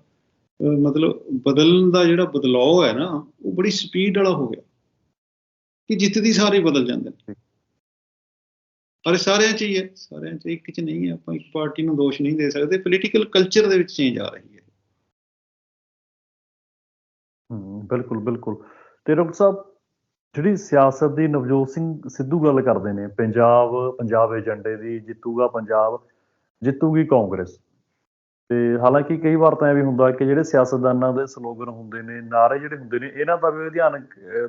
ਮਤਲਬ ਬਦਲਣ ਦਾ ਜਿਹੜਾ ਬਦਲਾਅ ਹੈ ਨਾ ਉਹ ਬੜੀ ਸਪੀਡ ਵਾਲਾ ਹੋ ਗਿਆ। ਕਿ ਜਿੱਤਦੀ ਸਾਰੇ ਬਦਲ ਜਾਂਦੇ ਨੇ। ਪਰ ਇਹ ਸਾਰਿਆਂ 'ਚ ਹੀ ਹੈ। ਸਾਰਿਆਂ 'ਚ ਇੱਕ 'ਚ ਨਹੀਂ ਹੈ। ਆਪਾਂ ਇੱਕ ਪਾਰਟੀ ਨੂੰ ਦੋਸ਼ ਨਹੀਂ ਦੇ ਸਕਦੇ। ਪੋਲੀਟੀਕਲ ਕਲਚਰ ਦੇ ਵਿੱਚ ਚੇਂਜ ਆ ਰਹੀ ਹੈ। ਹਮ, ਬਿਲਕੁਲ ਬਿਲਕੁਲ। ਤੇ ਡਾਕਟਰ ਸਾਹਿਬ ਜਿਹੜੀ ਸਿਆਸਤ ਦੀ ਨਵਜੋਤ ਸਿੰਘ ਸਿੱਧੂ ਗੱਲ ਕਰਦੇ ਨੇ ਪੰਜਾਬ ਪੰਜਾਬ ਏਜੰਡੇ ਦੀ ਜਿੱਤੂਗਾ ਪੰਜਾਬ ਜਿੱਤੂਗੀ ਕਾਂਗਰਸ। ਤੇ ਹਾਲਾਂਕਿ ਕਈ ਵਾਰ ਤਾਂ ਇਹ ਵੀ ਹੁੰਦਾ ਕਿ ਜਿਹੜੇ ਸਿਆਸਤਦਾਨਾਂ ਦੇ ਸਲੋਗਨ ਹੁੰਦੇ ਨੇ ਨਾਰੇ ਜਿਹੜੇ ਹੁੰਦੇ ਨੇ, ਇਹਨਾਂ ਦਾ ਵੀ ਅਧਿਐਨ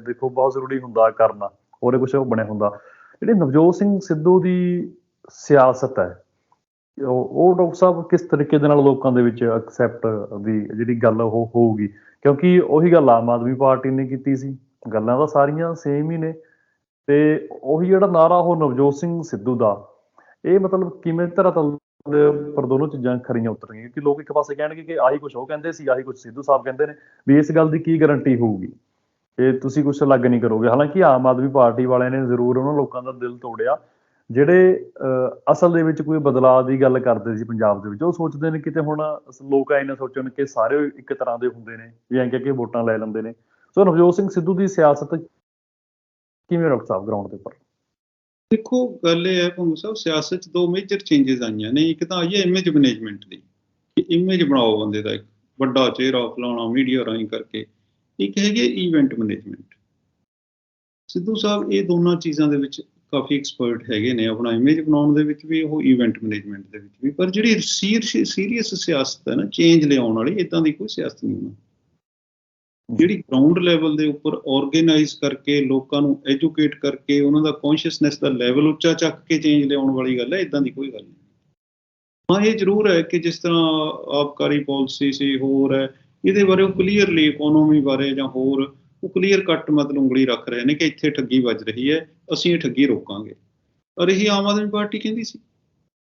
ਦੇਖੋ ਬਹੁਤ ਜ਼ਰੂਰੀ ਹੁੰਦਾ ਕਰਨਾ ਉਹਦੇ ਕੁਝ ਉਹ ਬਣਿਆ ਹੁੰਦਾ। ਜਿਹੜੀ ਨਵਜੋਤ ਸਿੰਘ ਸਿੱਧੂ ਦੀ ਸਿਆਸਤ ਹੈ, ਉਹ ਉਹ ਡਾਕਟਰ ਸਾਹਿਬ ਕਿਸ ਤਰੀਕੇ ਦੇ ਨਾਲ ਲੋਕਾਂ ਦੇ ਵਿੱਚ ਐਕਸੈਪਟ ਦੀ ਜਿਹੜੀ ਗੱਲ ਉਹ ਹੋਊਗੀ? ਕਿਉਂਕਿ ਉਹੀ ਗੱਲ ਆਮ ਆਦਮੀ ਪਾਰਟੀ ਨੇ ਕੀਤੀ ਸੀ, ਗੱਲਾਂ ਤਾਂ ਸਾਰੀਆਂ ਸੇਮ ਹੀ ਨੇ, ਤੇ ਉਹੀ ਜਿਹੜਾ ਨਾਰਾ ਉਹ ਨਵਜੋਤ ਸਿੰਘ ਸਿੱਧੂ ਦਾ, ਇਹ ਮਤਲਬ ਕਿਵੇਂ ਤਰ੍ਹਾਂ ਦੇ ਉੱਪਰ ਦੋਨੋਂ ਚੀਜ਼ਾਂ ਖਰੀਆਂ ਉਤਰਨਗੀਆਂ ਕਿ ਲੋਕ ਇੱਕ ਪਾਸੇ ਕਹਿਣਗੇ ਕਿ ਆਹੀ ਕੁਝ ਉਹ ਕਹਿੰਦੇ ਸੀ ਆਹੀ ਕੁਝ ਸਿੱਧੂ ਸਾਹਿਬ ਕਹਿੰਦੇ ਨੇ ਵੀ ਇਸ ਗੱਲ ਦੀ ਕੀ ਗਾਰੰਟੀ ਹੋਊਗੀ? ਇਹ ਤੁਸੀਂ ਕੁਝ ਅਲੱਗ ਨਹੀਂ ਕਰੋਗੇ। ਹਾਲਾਂਕਿ ਆਮ ਆਦਮੀ ਪਾਰਟੀ ਵਾਲਿਆਂ ਨੇ ਜ਼ਰੂਰ ਉਹਨਾਂ ਲੋਕਾਂ ਦਾ ਦਿਲ ਤੋੜਿਆ ਜਿਹੜੇ ਅਹ, ਅਸਲ ਦੇ ਵਿੱਚ ਕੋਈ ਬਦਲਾਅ ਦੀ ਗੱਲ ਕਰਦੇ ਸੀ ਪੰਜਾਬ ਦੇ ਵਿੱਚ ਉਹ ਸੋਚਦੇ ਨੇ ਕਿਤੇ ਹੁਣ ਲੋਕ ਐ ਨਾ ਸੋਚਣ ਕਿ ਸਾਰੇ ਇੱਕ ਤਰ੍ਹਾਂ ਦੇ ਹੁੰਦੇ ਨੇ ਵੀ ਐਂ ਕਹਿ ਕੇ ਵੋਟਾਂ ਲੈ ਲੈਂਦੇ ਨੇ। ਸੋ ਨਵਜੋਤ ਸਿੰਘ ਸਿੱਧੂ ਦੀ ਸਿਆਸਤ ਕਿਵੇਂ ਡਾਕਟਰ ਸਾਹਿਬ ਗਰਾਊਂਡ ਦੇ ਉੱਪਰ? ਦੇਖੋ, ਗੱਲ ਇਹ ਹੈ ਭੰਗੂ ਸਾਹਿਬ, ਸਿਆਸਤ 'ਚ ਦੋ ਮੇਜਰ ਚੇਂਜਸ ਆਈਆਂ ਨੇ। ਇੱਕ ਤਾਂ ਆਈ ਹੈ ਇਮੇਜ ਮੈਨੇਜਮੈਂਟ ਦੀ, ਕਿ ਇਮੇਜ ਬਣਾਓ ਬੰਦੇ ਦਾ ਇੱਕ, ਵੱਡਾ ਚਿਹਰਾ ਫਲਾਉਣਾ ਮੀਡੀਆ ਰਾਹੀਂ ਕਰਕੇ। ਇੱਕ ਹੈਗੀ ਇਵੈਂਟ ਮੈਨੇਜਮੈਂਟ ਸਿੱਧੂ ਸਾਹਿਬ, ਇਹ ਦੋਨਾਂ ਚੀਜ਼ਾਂ ਦੇ ਵਿੱਚ ਕਾਫੀ ਐਕਸਪਰਟ ਹੈਗੇ ਨੇ, ਆਪਣਾ ਇਮੇਜ ਬਣਾਉਣ ਦੇ ਵਿੱਚ ਵੀ, ਉਹ ਇਵੈਂਟ ਮੈਨੇਜਮੈਂਟ ਦੇ ਵਿੱਚ ਵੀ। ਪਰ ਜਿਹੜੀ ਸੀਰੀਅਸ ਸਿਆਸਤ ਹੈ ਨਾ ਚੇਂਜ ਲਿਆਉਣ ਵਾਲੀ ਇਦਾਂ ਦੀ ਕੋਈ ਸਿਆਸਤ ਨਹੀਂ ਉਹਨਾਂ ਜਿਹੜੀ ਗਰਾਊਂਡ ਲੈਵਲ ਦੇ ਉੱਪਰ ਆਰਗੇਨਾਈਜ਼ ਕਰਕੇ ਲੋਕਾਂ ਨੂੰ ਐਜੂਕੇਟ ਕਰਕੇ ਉਹਨਾਂ ਦਾ ਕੌਨਸ਼ੀਅਸਨੈਸ ਦਾ ਲੈਵਲ ਉੱਚਾ ਚੱਕ ਕੇ ਚੇਂਜ ਲਿਆਉਣ ਵਾਲੀ ਗੱਲ ਹੈ ਇਦਾਂ ਦੀ ਕੋਈ ਗੱਲ ਨਹੀਂ। ਹਾਂ, ਇਹ ਜ਼ਰੂਰ ਹੈ ਕਿ ਜਿਸ ਤਰ੍ਹਾਂ ਆਬਕਾਰੀ ਪਾਲਿਸੀ ਸੀ, ਹੋਰ ਹੈ, ਇਹਦੇ ਬਾਰੇ ਉਹ ਕਲੀਅਰਲੀ ਇਕਨੋਮੀ ਬਾਰੇ ਜਾਂ ਹੋਰ, ਉਹ ਕਲੀਅਰ ਕੱਟ ਮਤਲਬ ਉਂਗਲੀ ਰੱਖ ਰਹੇ ਨੇ ਕਿ ਇੱਥੇ ਠੱਗੀ ਵੱਜ ਰਹੀ ਹੈ, ਅਸੀਂ ਇਹ ਠੱਗੀ ਰੋਕਾਂਗੇ। ਔਰ ਇਹੀ ਆਮ ਆਦਮੀ ਪਾਰਟੀ ਕਹਿੰਦੀ ਸੀ।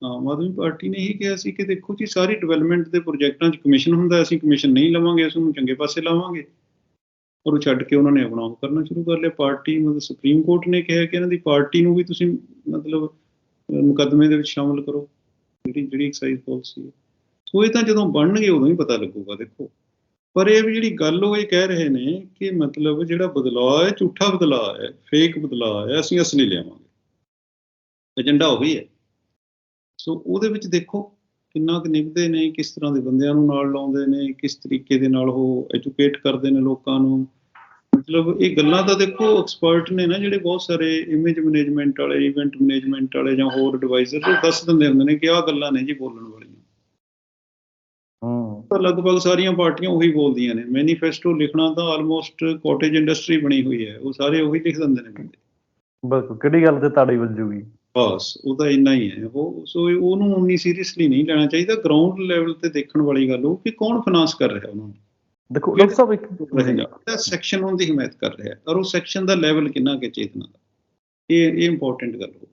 ਆਮ ਆਦਮੀ ਪਾਰਟੀ ਨੇ ਇਹ ਕਿਹਾ ਸੀ ਕਿ ਦੇਖੋ ਜੀ, ਸਾਰੀ ਡਿਵੈਲਪਮੈਂਟ ਦੇ ਪ੍ਰੋਜੈਕਟਾਂ 'ਚ ਕਮਿਸ਼ਨ ਹੁੰਦਾ ਅਸੀਂ ਕਮਿਸ਼ਨ ਨਹੀਂ ਲਵਾਂਗੇ, ਅਸੀਂ ਉਹਨੂੰ ਚੰਗੇ ਪਾਸੇ ਲਾਵਾਂਗੇ। ਔਰ ਉਹ ਛੱਡ ਕੇ ਉਹਨਾਂ ਨੇ ਆਪਣਾ ਉਹ ਕਰਨਾ ਸ਼ੁਰੂ ਕਰ ਲਿਆ। ਪਾਰਟੀ ਮਤਲਬ ਸੁਪਰੀਮ ਕੋਰਟ ਨੇ ਕਿਹਾ ਕਿ ਇਹਨਾਂ ਦੀ ਪਾਰਟੀ ਨੂੰ ਵੀ ਤੁਸੀਂ ਮਤਲਬ ਅਹ, ਮੁਕੱਦਮੇ ਦੇ ਵਿੱਚ ਸ਼ਾਮਲ ਕਰੋ। ਜਿਹੜੀ ਜਿਹੜੀ ਐਕਸਾਈਜ਼ ਪਾਲਿਸੀ ਹੈ। ਸੋ ਇਹ ਤਾਂ ਜਦੋਂ ਬਣਨਗੇ ਉਦੋਂ ਹੀ ਪਤਾ ਲੱਗੂਗਾ ਦੇਖੋ। ਪਰ ਇਹ ਵੀ ਜਿਹੜੀ ਗੱਲ ਉਹ ਇਹ ਕਹਿ ਰਹੇ ਨੇ ਕਿ ਮਤਲਬ ਜਿਹੜਾ ਬਦਲਾਅ ਹੈ ਝੂਠਾ ਬਦਲਾਅ ਹੈ ਫੇਕ ਬਦਲਾਅ ਹੈ ਅਸੀਂ ਅਸਲੀ ਲਿਆਵਾਂਗੇ। ਏਜੰਡਾ ਉਹੀ ਹੈ। ਸੋ ਉਹਦੇ ਵਿੱਚ ਦੇਖੋ ਕਿੰਨਾ ਕੁ ਨਿਭਦੇ ਨੇ ਕਿਸ ਤਰ੍ਹਾਂ ਦੇ ਬੰਦਿਆਂ ਨੂੰ ਨਾਲ ਲਾਉਂਦੇ ਨੇ ਕਿਸ ਤਰੀਕੇ ਦੇ ਨਾਲ ਉਹ ਐਜੂਕੇਟ ਕਰਦੇ ਨੇ ਲੋਕਾਂ ਨੂੰ? ਮਤਲਬ ਇਹ ਗੱਲਾਂ ਤਾਂ ਦੇਖੋ ਐਕਸਪਰਟ ਨੇ ਨਾ ਜਿਹੜੇ ਬਹੁਤ ਸਾਰੇ ਇਮੇਜ ਮੈਨੇਜਮੈਂਟ ਵਾਲੇ ਇਵੈਂਟ ਮੈਨੇਜਮੈਂਟ ਵਾਲੇ ਜਾਂ ਹੋਰ ਐਡਵਾਈਜ਼ਰ ਉਹ ਦੱਸ ਦਿੰਦੇ ਹੁੰਦੇ ਨੇ ਕਿ ਆਹ ਗੱਲਾਂ ਨੇ ਜੀ ਬੋਲਣ ਵਾਲੀਆਂ। ਹੂੰ। ਤਾਂ ਲਗਭਗ ਸਾਰੀਆਂ ਪਾਰਟੀਆਂ ਉਹੀ ਬੋਲਦੀਆਂ ਨੇ। ਮੈਨੀਫੈਸਟੋ ਲਿਖਣਾ ਤਾਂ ਆਲਮੋਸਟ ਕਾਟੇਜ ਇੰਡਸਟਰੀ ਬਣੀ ਹੋਈ ਹੈ। ਉਹ ਸਾਰੇ ਉਹੀ ਲਿਖ ਦਿੰਦੇ ਨੇ ਬੰਦੇ। ਬਿਲਕੁਲ। ਕਿਹੜੀ ਗੱਲ ਤੇ ਤਾੜੀ ਵੱਜੂਗੀ? ਬਸ ਉਹ ਤਾਂ ਇੰਨਾ ਹੀ ਹੈ। ਉਹ ਸੋ ਉਹਨੂੰ ਉਨੀ ਸੀਰੀਅਸਲੀ ਨਹੀਂ ਲੈਣਾ ਚਾਹੀਦਾ। ਗਰਾਊਂਡ ਲੈਵਲ ਤੇ ਦੇਖਣ ਵਾਲੀ ਗੱਲ ਉਹ ਕਿ ਕੌਣ ਫਾਈਨਾਂਸ ਕਰ ਰਿਹਾ ਉਹਨਾਂ ਨੂੰ। ਦੇਖੋ ਡਾਕਟਰ ਸਾਹਿਬ ਇੱਕ ਜਿਹੜਾ ਸੈਕਸ਼ਨ ਉਹਨਾਂ ਦੀ ਹਮਾਇਤ ਕਰ ਰਿਹਾ। ਔਰ ਉਹ ਸੈਕਸ਼ਨ ਦਾ ਲੈਵਲ ਕਿੰਨਾ ਕਿ ਚੇਤਨਾ ਦਾ। ਇਹ ਇਹ ਇੰਪੋਰਟੈਂਟ ਗੱਲ ਹੋ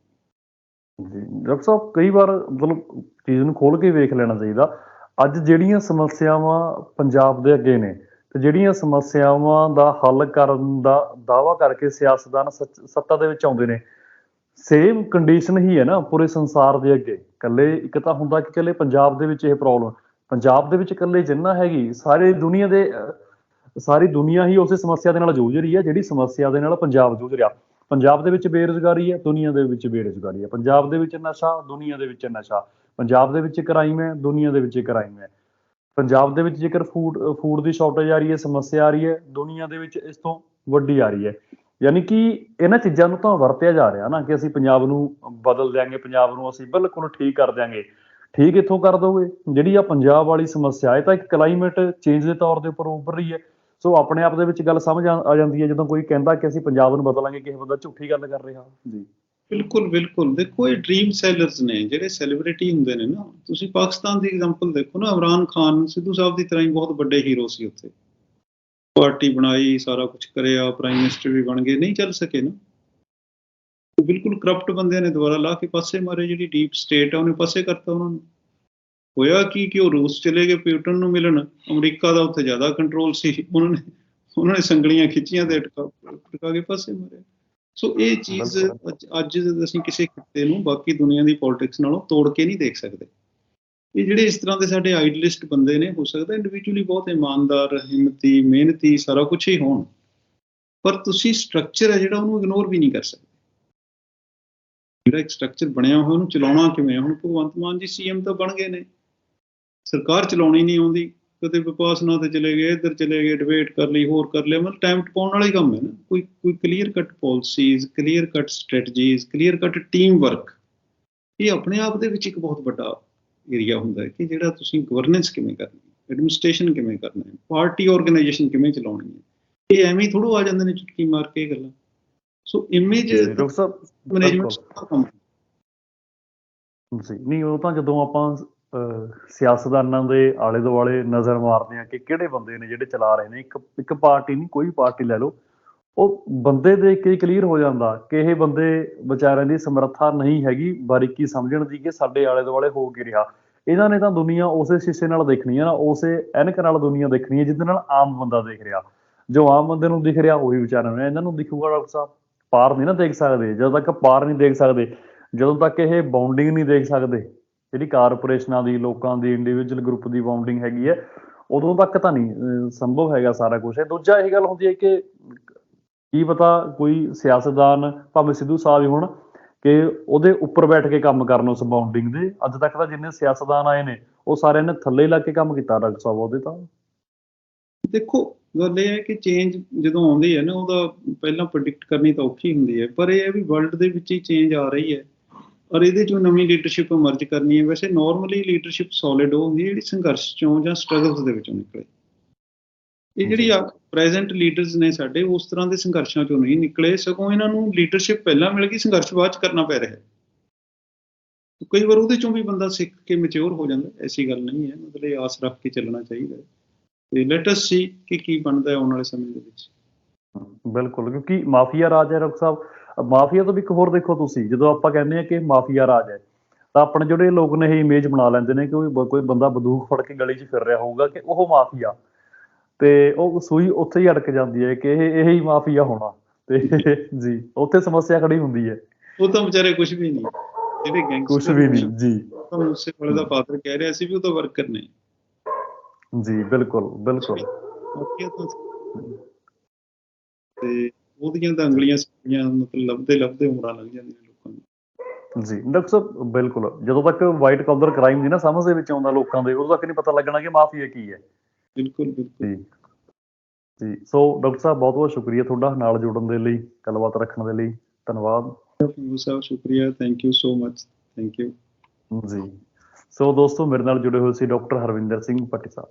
ਜੀ ਡਾਕਟਰ ਸਾਹਿਬ ਕਈ ਵਾਰ ਮਤਲਬ ਚੀਜ਼ ਨੂੰ ਖੋਲ ਕੇ ਵੇਖ ਲੈਣਾ ਚਾਹੀਦਾ। ਅੱਜ ਜਿਹੜੀਆਂ ਸਮੱਸਿਆਵਾਂ ਪੰਜਾਬ ਦੇ ਅੱਗੇ ਨੇ ਤੇ ਜਿਹੜੀਆਂ ਸਮੱਸਿਆਵਾਂ ਦਾ ਹੱਲ ਕਰਨ ਦਾ ਦਾਵਾ ਕਰਕੇ ਸਿਆਸਤਦਾਨ ਸੱਤਾ ਦੇ ਵਿੱਚ ਆਉਂਦੇ ਨੇ ਸੇਮ ਕੰਡੀਸ਼ਨ ਹੀ ਹੈ ਨਾ ਪੂਰੇ ਸੰਸਾਰ ਦੇ ਅੱਗੇ ਕੱਲੇ ਇੱਕ ਤਾਂ ਹੁੰਦਾ ਕਿ ਕੱਲੇ ਪੰਜਾਬ ਦੇ ਵਿੱਚ ਇਹ ਪ੍ਰੋਬਲਮ ਪੰਜਾਬ ਦੇ ਵਿੱਚ ਕੱਲੇ ਜਿੰਨਾ ਹੈਗੀ ਸਾਰੇ ਦੁਨੀਆ ਦੇ ਸਾਰੀ ਦੁਨੀਆ ਹੀ ਉਸੇ ਸਮੱਸਿਆ ਦੇ ਨਾਲ ਜੂਝ ਰਹੀ ਹੈ ਜਿਹੜੀ ਸਮੱਸਿਆ ਦੇ ਨਾਲ ਪੰਜਾਬ ਜੂਝ ਰਿਹਾ ਪੰਜਾਬ ਦੇ ਵਿੱਚ ਬੇਰੁਜ਼ਗਾਰੀ ਹੈ ਦੁਨੀਆ ਦੇ ਵਿੱਚ ਬੇਰੁਜ਼ਗਾਰੀ ਹੈ ਪੰਜਾਬ ਦੇ ਵਿੱਚ ਨਸ਼ਾ ਦੁਨੀਆ ਦੇ ਵਿੱਚ ਨਸ਼ਾ ਪੰਜਾਬ ਦੇ ਵਿੱਚ ਕ੍ਰਾਈਮ ਹੈ ਦੁਨੀਆ ਦੇ ਵਿੱਚ ਕ੍ਰਾਈਮ ਹੈ ਪੰਜਾਬ ਦੇ ਵਿੱਚ ਜੇਕਰ ਫੂਡ ਫੂਡ ਦੀ ਸ਼ਾਰਟੇਜ ਆ ਰਹੀ ਹੈ ਸਮੱਸਿਆ ਆ ਰਹੀ ਹੈ ਦੁਨੀਆ ਦੇ ਵਿੱਚ ਇਸ ਤੋਂ ਵੱਡੀ ਆ ਰਹੀ ਹੈ ਯਾਨੀ ਕਿ ਇਹਨਾਂ ਚੀਜ਼ਾਂ ਨੂੰ ਤਾਂ ਵਰਤਿਆ ਜਾ ਰਿਹਾ ਨਾ ਕਿ ਅਸੀਂ ਪੰਜਾਬ ਨੂੰ ਬਦਲ ਦਿਆਂਗੇ, ਪੰਜਾਬ ਨੂੰ ਅਸੀਂ ਬਿਲਕੁਲ ਠੀਕ ਕਰ ਦਿਆਂਗੇ। ਠੀਕ ਇੱਥੋਂ ਕਰ ਦੋਗੇ। ਜਿਹੜੀ ਆ ਪੰਜਾਬ ਵਾਲੀ ਸਮੱਸਿਆ ਇਹ ਤਾਂ ਇੱਕ ਕਲਾਈਮੇਟ ਚੇਂਜ ਦੇ ਤੌਰ ਦੇ ਉੱਪਰ ਉੱਭਰ ਰਹੀ ਹੈ। ਸੋ ਆਪਣੇ ਆਪ ਦੇ ਵਿੱਚ ਗੱਲ ਸਮਝ ਆ ਆ ਜਾਂਦੀ ਹੈ ਜਦੋਂ ਕੋਈ ਕਹਿੰਦਾ ਕਿ ਅਸੀਂ ਪੰਜਾਬ ਨੂੰ ਬਦਲਾਂਗੇ, ਕਿਸੇ ਬੰਦਾ ਝੂਠੀ ਗੱਲ ਕਰ ਰਿਹਾ। ਜੀ। ਬਿਲਕੁਲ ਬਿਲਕੁਲ। ਦੇਖੋ, ਇਹ ਡ੍ਰੀਮ ਸੈਲਰਸ ਨੇ, ਜਿਹੜੇ ਸੈਲੀਬ੍ਰਿਟੀ ਹੁੰਦੇ ਨੇ ਨਾ, ਤੁਸੀਂ ਪਾਕਿਸਤਾਨ ਦੀ ਐਗਜ਼ਾਮਪਲ ਦੇਖੋ ਨਾ, ਇਮਰਾਨ ਖਾਨ ਸਿੱਧੂ ਸਾਹਿਬ ਦੀ ਤਰ੍ਹਾਂ ਹੀ ਬਹੁਤ ਵੱਡੇ ਹੀਰੋ ਸੀ ਉੱਥੇ। ਪਾਰਟੀ ਬਣਾਈ ਸਾਰਾ ਕੁਝ ਕਰਿਆ ਪ੍ਰਾਈਮ ਮਿਨਿਸਟਰ ਵੀ ਬਣ ਗਏ ਨਹੀਂ ਚੱਲ ਸਕੇ ਨਾ। ਬਿਲਕੁਲ ਕਰਪਟ ਬੰਦਿਆਂ ਨੇ ਦੁਬਾਰਾ ਲਾ ਕੇ ਪਾਸੇ ਮਾਰੇ ਜਿਹੜੀ ਡੀਪ ਸਟੇਟ ਆ ਉਹਨੇ ਪਾਸੇ ਕਰਤਾ ਉਹਨਾਂ ਨੂੰ। ਹੋਇਆ ਕੀ ਕਿ ਉਹ ਰੂਸ ਚਲੇ ਗਏ ਪਿਊਟਨ ਨੂੰ ਮਿਲਣ। ਅਮਰੀਕਾ ਦਾ ਉੱਥੇ ਜ਼ਿਆਦਾ ਕੰਟਰੋਲ ਸੀ। ਉਹਨਾਂ ਨੇ ਉਹਨਾਂ ਨੇ ਸੰਗਲੀਆਂ ਖਿੱਚੀਆਂ ਤੇ ਅਟਕਾ ਅਟਕਾ ਕੇ ਪਾਸੇ ਮਾਰੇ ਸੋ ਇਹ ਚੀਜ਼ ਅੱਜ ਅਸੀਂ ਕਿਸੇ ਖਿੱਤੇ ਨੂੰ ਬਾਕੀ ਦੁਨੀਆ ਦੀ ਪੋਲਿਟਿਕਸ ਨਾਲੋਂ ਤੋੜ ਕੇ ਨਹੀਂ ਦੇਖ ਸਕਦੇ। ਇਹ ਜਿਹੜੇ ਇਸ ਤਰ੍ਹਾਂ ਦੇ ਸਾਡੇ ਆਈਡਲਿਸਟ ਬੰਦੇ ਨੇ, ਹੋ ਸਕਦਾ ਇੰਡੀਵਿਜੂਅਲੀ ਬਹੁਤ ਇਮਾਨਦਾਰ, ਹਿੰਮਤੀ, ਮਿਹਨਤੀ, ਸਾਰਾ ਕੁਝ ਹੀ ਹੋਣ। ਪਰ ਤੁਸੀਂ ਸਟਰਕਚਰ ਹੈ ਜਿਹੜਾ ਉਹਨੂੰ ਇਗਨੋਰ ਵੀ ਨਹੀਂ ਕਰ ਸਕਦੇ। ਜਿਹੜਾ ਇੱਕ ਸਟਰਕਚਰ ਬਣਿਆ ਹੋਇਆ, ਉਹਨੂੰ ਚਲਾਉਣਾ ਕਿਵੇਂ ਹੈ? ਹੁਣ ਭਗਵੰਤ ਮਾਨ ਜੀ ਸੀਐਮ ਤਾਂ ਬਣ ਗਏ ਨੇ। ਸਰਕਾਰ ਚਲਾਉਣੀ ਨਹੀਂ ਆਉਂਦੀ। ਕਦੇ ਵਿਪਾਸਨਾ ਤੇ ਚਲੇ ਗਏ, ਇੱਧਰ ਚਲੇ ਗਏ ਡਿਬੇਟ ਕਰ ਲਈ, ਹੋਰ ਕਰ ਲਿਆ। ਮਤਲਬ ਟਾਈਮ ਟਪਾਉਣ ਵਾਲਾ ਹੀ ਕੰਮ ਹੈ ਨਾ। ਕੋਈ ਕੋਈ clear cut policies clear cut strategies clear cut team work ਇਹ ਆਪਣੇ ਆਪ ਦੇ ਵਿੱਚ ਇੱਕ ਬਹੁਤ ਵੱਡਾ ਏਰੀਆ ਹੁੰਦਾ ਹੈ ਕਿ ਜਿਹੜਾ ਤੁਸੀਂ ਗਵਰਨੈਂਸ ਕਿਵੇਂ ਕਰਨੀ ਹੈ ਐਡਮਿਨਿਸਟ੍ਰੇਸ਼ਨ ਕਿਵੇਂ ਕਰਨਾ ਹੈ ਪਾਰਟੀ ਆਰਗੇਨਾਈਜੇਸ਼ਨ ਕਿਵੇਂ ਚਲਾਉਣੀ ਹੈ ਇਹ ਐਵੇਂ ਹੀ ਥੋੜ੍ਹਾ ਆ ਜਾਂਦੇ ਨੇ ਚੁਟਕੀ ਮਾਰ ਕੇ ਗੱਲਾਂ। ਸੋ ਇਮੇਜ ਡਾਕਟਰ ਸਾਹਿਬ ਮੈਨੇਜਮੈਂਟ ਦਾ ਕੰਮ ਜੀ ਨਹੀਂ ਉਹ ਤਾਂ ਜਦੋਂ ਆਪਾਂ ਸਿਆਸਤਦਾਨਾਂ ਦੇ ਆਲੇ ਦੁਆਲੇ ਨਜ਼ਰ ਮਾਰਦੇ ਆ ਕਿ ਕਿਹੜੇ ਬੰਦੇ ਨੇ ਜਿਹੜੇ ਚਲਾ ਰਹੇ ਨੇ ਇੱਕ ਇੱਕ ਪਾਰਟੀ ਨਹੀਂ ਕੋਈ ਪਾਰਟੀ ਲੈ ਲਓ ਉਹ ਬੰਦੇ ਦੇਖ ਕੇ ਕਲੀਅਰ ਹੋ ਜਾਂਦਾ ਕਿ ਇਹ ਬੰਦੇ ਵਿਚਾਰਿਆਂ ਦੀ ਸਮਰੱਥਾ ਨਹੀਂ ਹੈਗੀ ਬਾਰੀਕੀ ਸਮਝਣ ਦੀ ਕਿ ਸਾਡੇ ਆਲੇ ਦੁਆਲੇ ਹੋ ਕੀ ਰਿਹਾ। ਇਹਨਾਂ ਨੇ ਤਾਂ ਦੁਨੀਆ ਉਸੇ ਸ਼ੀਸ਼ੇ ਨਾਲ ਦੇਖਣੀ ਹੈ ਨਾ, ਉਸੇ ਐਨਕ ਨਾਲ ਦੁਨੀਆ ਦੇਖਣੀ ਹੈ, ਜਿਹਦੇ ਨਾਲ ਆਮ ਬੰਦਾ ਦੇਖ ਰਿਹਾ। ਜੋ ਆਮ ਬੰਦੇ ਨੂੰ ਦਿਖ ਰਿਹਾ, ਉਹੀ ਵਿਚਾਰਿਆਂ ਨੂੰ। ਇਹਨਾਂ ਨੂੰ ਦਿਖੂਗਾ ਡਾਕਟਰ ਸਾਹਿਬ, ਪਾਰ ਨਹੀਂ ਨਾ ਦੇਖ ਸਕਦੇ, ਜਦੋਂ ਤੱਕ ਪਾਰ ਨਹੀਂ ਦੇਖ ਸਕਦੇ, ਜਦੋਂ ਤੱਕ ਇਹ ਬਾਉਂਡਿੰਗ ਨਹੀਂ ਦੇਖ ਸਕਦੇ, ਜਿਹੜੀ ਕਾਰਪੋਰੇਸ਼ਨਾਂ ਦੀ, ਲੋਕਾਂ ਦੀ ਇੰਡੀਵਿਜੂਅਲ ਗਰੁੱਪ ਦੀ ਬਾਉਂਡਿੰਗ ਹੈਗੀ ਹੈ, ਉਦੋਂ ਤੱਕ ਤਾਂ ਨਹੀਂ ਸੰਭਵ ਹੈਗਾ ਸਾਰਾ ਕੁਝ ਇਹ ਦੂਜਾ ਇਹ ਗੱਲ ਹੁੰਦੀ ਹੈ ਕਿ ਕੀ ਪਤਾ ਕੋਈ ਸਿਆਸਤਦਾਨ, ਭਾਵੇਂ ਸਿੱਧੂ ਸਾਹਿਬ ਹੀ ਹੋਣ ਕਿ ਉਹਦੇ ਉੱਪਰ ਬੈਠ ਕੇ ਕੰਮ ਕਰਨ ਉਸ ਬਾਉਂਡਿੰਗ ਦੇ। ਅੱਜ ਤੱਕ ਤਾਂ ਜਿੰਨੇ ਸਿਆਸਤਦਾਨ ਆਏ ਨੇ, ਉਹ ਸਾਰਿਆਂ ਨੇ ਥੱਲੇ ਲੱਗ ਕੇ ਕੰਮ ਕੀਤਾ ਡਾਕਟਰ ਸਾਹਿਬ, ਉਹਦੇ ਤਾਂ। ਦੇਖੋ, ਗੱਲ ਇਹ ਹੈ ਕਿ ਚੇਂਜ ਜਦੋਂ ਆਉਂਦੀ ਹੈ ਨਾ, ਉਹਦਾ ਪਹਿਲਾਂ ਪ੍ਰੈਡਿਕਟ ਕਰਨੀ ਤਾਂ ਔਖੀ ਹੁੰਦੀ ਹੈ, ਪਰ ਇਹ ਹੈ ਵੀ ਵਰਲਡ ਦੇ ਵਿੱਚ ਹੀ ਚੇਂਜ ਆ ਰਹੀ ਹੈ। ਔਰ ਇਹਦੇ ਚੋਂ ਨਵੀਂ ਲੀਡਰਸ਼ਿਪ ਇਮਰਜ ਕਰਨੀ ਹੈ। ਵੈਸੇ ਨਾਰਮਲੀ ਲੀਡਰਸ਼ਿਪ ਸੋਲਿਡ ਉਹ ਹੁੰਦੀ ਹੈ ਜਿਹੜੀ ਸੰਘਰਸ਼ ਚੋਂ ਜਾਂ ਸਟਰਗਲਸ ਦੇ ਵਿੱਚੋਂ ਨਿਕਲੇ। ਇਹ ਜਿਹੜੀ ਆ ਪ੍ਰੈਜ਼ੈਂਟ ਲੀਡਰਸ ਨੇ ਸਾਡੇ ਉਸ ਤਰ੍ਹਾਂ ਦੇ ਸੰਘਰਸ਼ਾਂ ਚੋਂ ਨਹੀਂ ਨਿਕਲੇ ਸਗੋਂ ਇਹਨਾਂ ਨੂੰ ਲੀਡਰਸ਼ਿਪ ਪਹਿਲਾਂ ਮਿਲ ਗਈ ਸੰਘਰਸ਼ ਬਾਅਦ ਚ ਕਰਨਾ ਪੈ ਰਿਹਾ। ਹੈ ਕਈ ਵਾਰ ਉਹਦੇ ਚੋਂ ਵੀ ਬੰਦਾ ਸਿੱਖ ਕੇ ਮੈਚੁਰ ਹੋ ਜਾਂਦਾ ਐਸੀ ਗੱਲ ਨਹੀਂ ਹੈ ਮਤਲਬ ਇਹ ਆਸ ਰੱਖ ਕੇ ਚੱਲਣਾ ਚਾਹੀਦਾ ਹੈ। ਤੇ ਲੈਟ ਅਸ ਸੀ ਕਿ ਕੀ ਬਣਦਾ ਹੈ ਆਉਣ ਵਾਲੇ ਸਮੇਂ ਦੇ ਵਿੱਚ। ਬਿਲਕੁਲ ਕਿਉਂਕਿ ਮਾਫੀਆ ਰਾਜ ਹੈ ਡਾਕਟਰ ਸਾਹਿਬ। ਮਾਫੀਆ ਤੋਂ ਵੀ ਇੱਕ ਹੋਰ ਦੇਖੋ ਤੁਸੀਂ ਜਦੋਂ ਆਪਾਂ ਕਹਿੰਦੇ ਆ ਕਿ ਮਾਫੀਆ ਰਾਜ ਹੈ ਤਾਂ ਆਪਣੇ ਜਿਹੜੇ ਲੋਕ ਨੇ ਇਹ ਇਮੇਜ ਬਣਾ ਲੈਂਦੇ ਨੇ ਕਿ ਕੋਈ ਬੰਦਾ ਬੰਦੂਕ ਫੜ ਕੇ ਗਲੀ 'ਚ ਫਿਰ ਰਿਹਾ ਹੋਊਗਾ ਕਿ ਉਹ ਮਾਫੀਆ। ਤੇ ਉਹ ਸੂਈ ਉੱਥੇ ਹੀ ਅਟਕ ਜਾਂਦੀ ਹੈ ਕਿ ਇਹ ਇਹ ਹੀ ਮਾਫੀਆ ਹੋਣਾ। ਤੇ ਜੀ ਉੱਥੇ ਸਮੱਸਿਆ ਖੜੀ ਹੁੰਦੀ ਹੈ। ਉਹ ਤਾਂ ਵਿਚਾਰੇ ਕੁਝ ਵੀ ਨਹੀਂ। ਜਿਹੜੇ ਕੁਝ ਗੈਂਗਸਟਰ ਵੀ ਨਹੀਂ ਜੀ। ਤਾਂ ਮੂਸੇ ਵਾਲੇ ਦਾ ਫਾਦਰ ਕਹਿ ਰਿਹਾ ਸੀ ਵੀ ਉਹ ਤਾਂ ਵਰਕਰ ਨੇ। ਜੀ ਬਿਲਕੁਲ ਬਿਲਕੁਲ। ਤਾਂ ਉਹਦੀਆਂ ਤਾਂ ਅੰਗਲੀਆਂ ਸਿੱਧੀਆਂ ਮਤਲਬ ਲੱਭਦੇ ਲੱਭਦੇ ਉਮਰਾਂ ਲੰਘ ਜਾਂਦੀਆਂ ਲੋਕਾਂ ਦੀਆਂ ਜੀ ਡਾਕਟਰ ਸਾਹਿਬ ਬਿਲਕੁਲ। ਜਦੋਂ ਤੱਕ ਵਾਈਟ ਕਾਲਰ ਕ੍ਰਾਈਮ ਦੀ ਨਾ ਸਮਝ ਦੇ ਵਿੱਚ ਆਉਂਦਾ ਲੋਕਾਂ ਦੇ ਉਦੋਂ ਤੱਕ ਨਹੀਂ ਪਤਾ ਲੱਗਣਾ ਕਿ ਮਾਫੀਆ ਕੀ ਹੈ। ਬਿਲਕੁਲ ਬਿਲਕੁਲ। ਜੀ। ਸੋ ਡਾਕਟਰ ਸਾਹਿਬ ਬਹੁਤ ਬਹੁਤ ਸ਼ੁਕਰੀਆ ਤੁਹਾਡਾ ਨਾਲ ਜੁੜਨ ਦੇ ਲਈ ਗੱਲਬਾਤ ਰੱਖਣ ਦੇ ਲਈ। ਧੰਨਵਾਦ। ਜੀ ਸਾਹਿਬ ਸ਼ੁਕਰੀਆ। Thank you so much thank you ਜੀ। ਸੋ ਦੋਸਤੋ ਮੇਰੇ ਨਾਲ ਜੁੜੇ ਹੋਏ ਸੀ ਡਾਕਟਰ ਹਰਵਿੰਦਰ ਸਿੰਘ ਪੱਟੀ ਸਾਹਿਬ।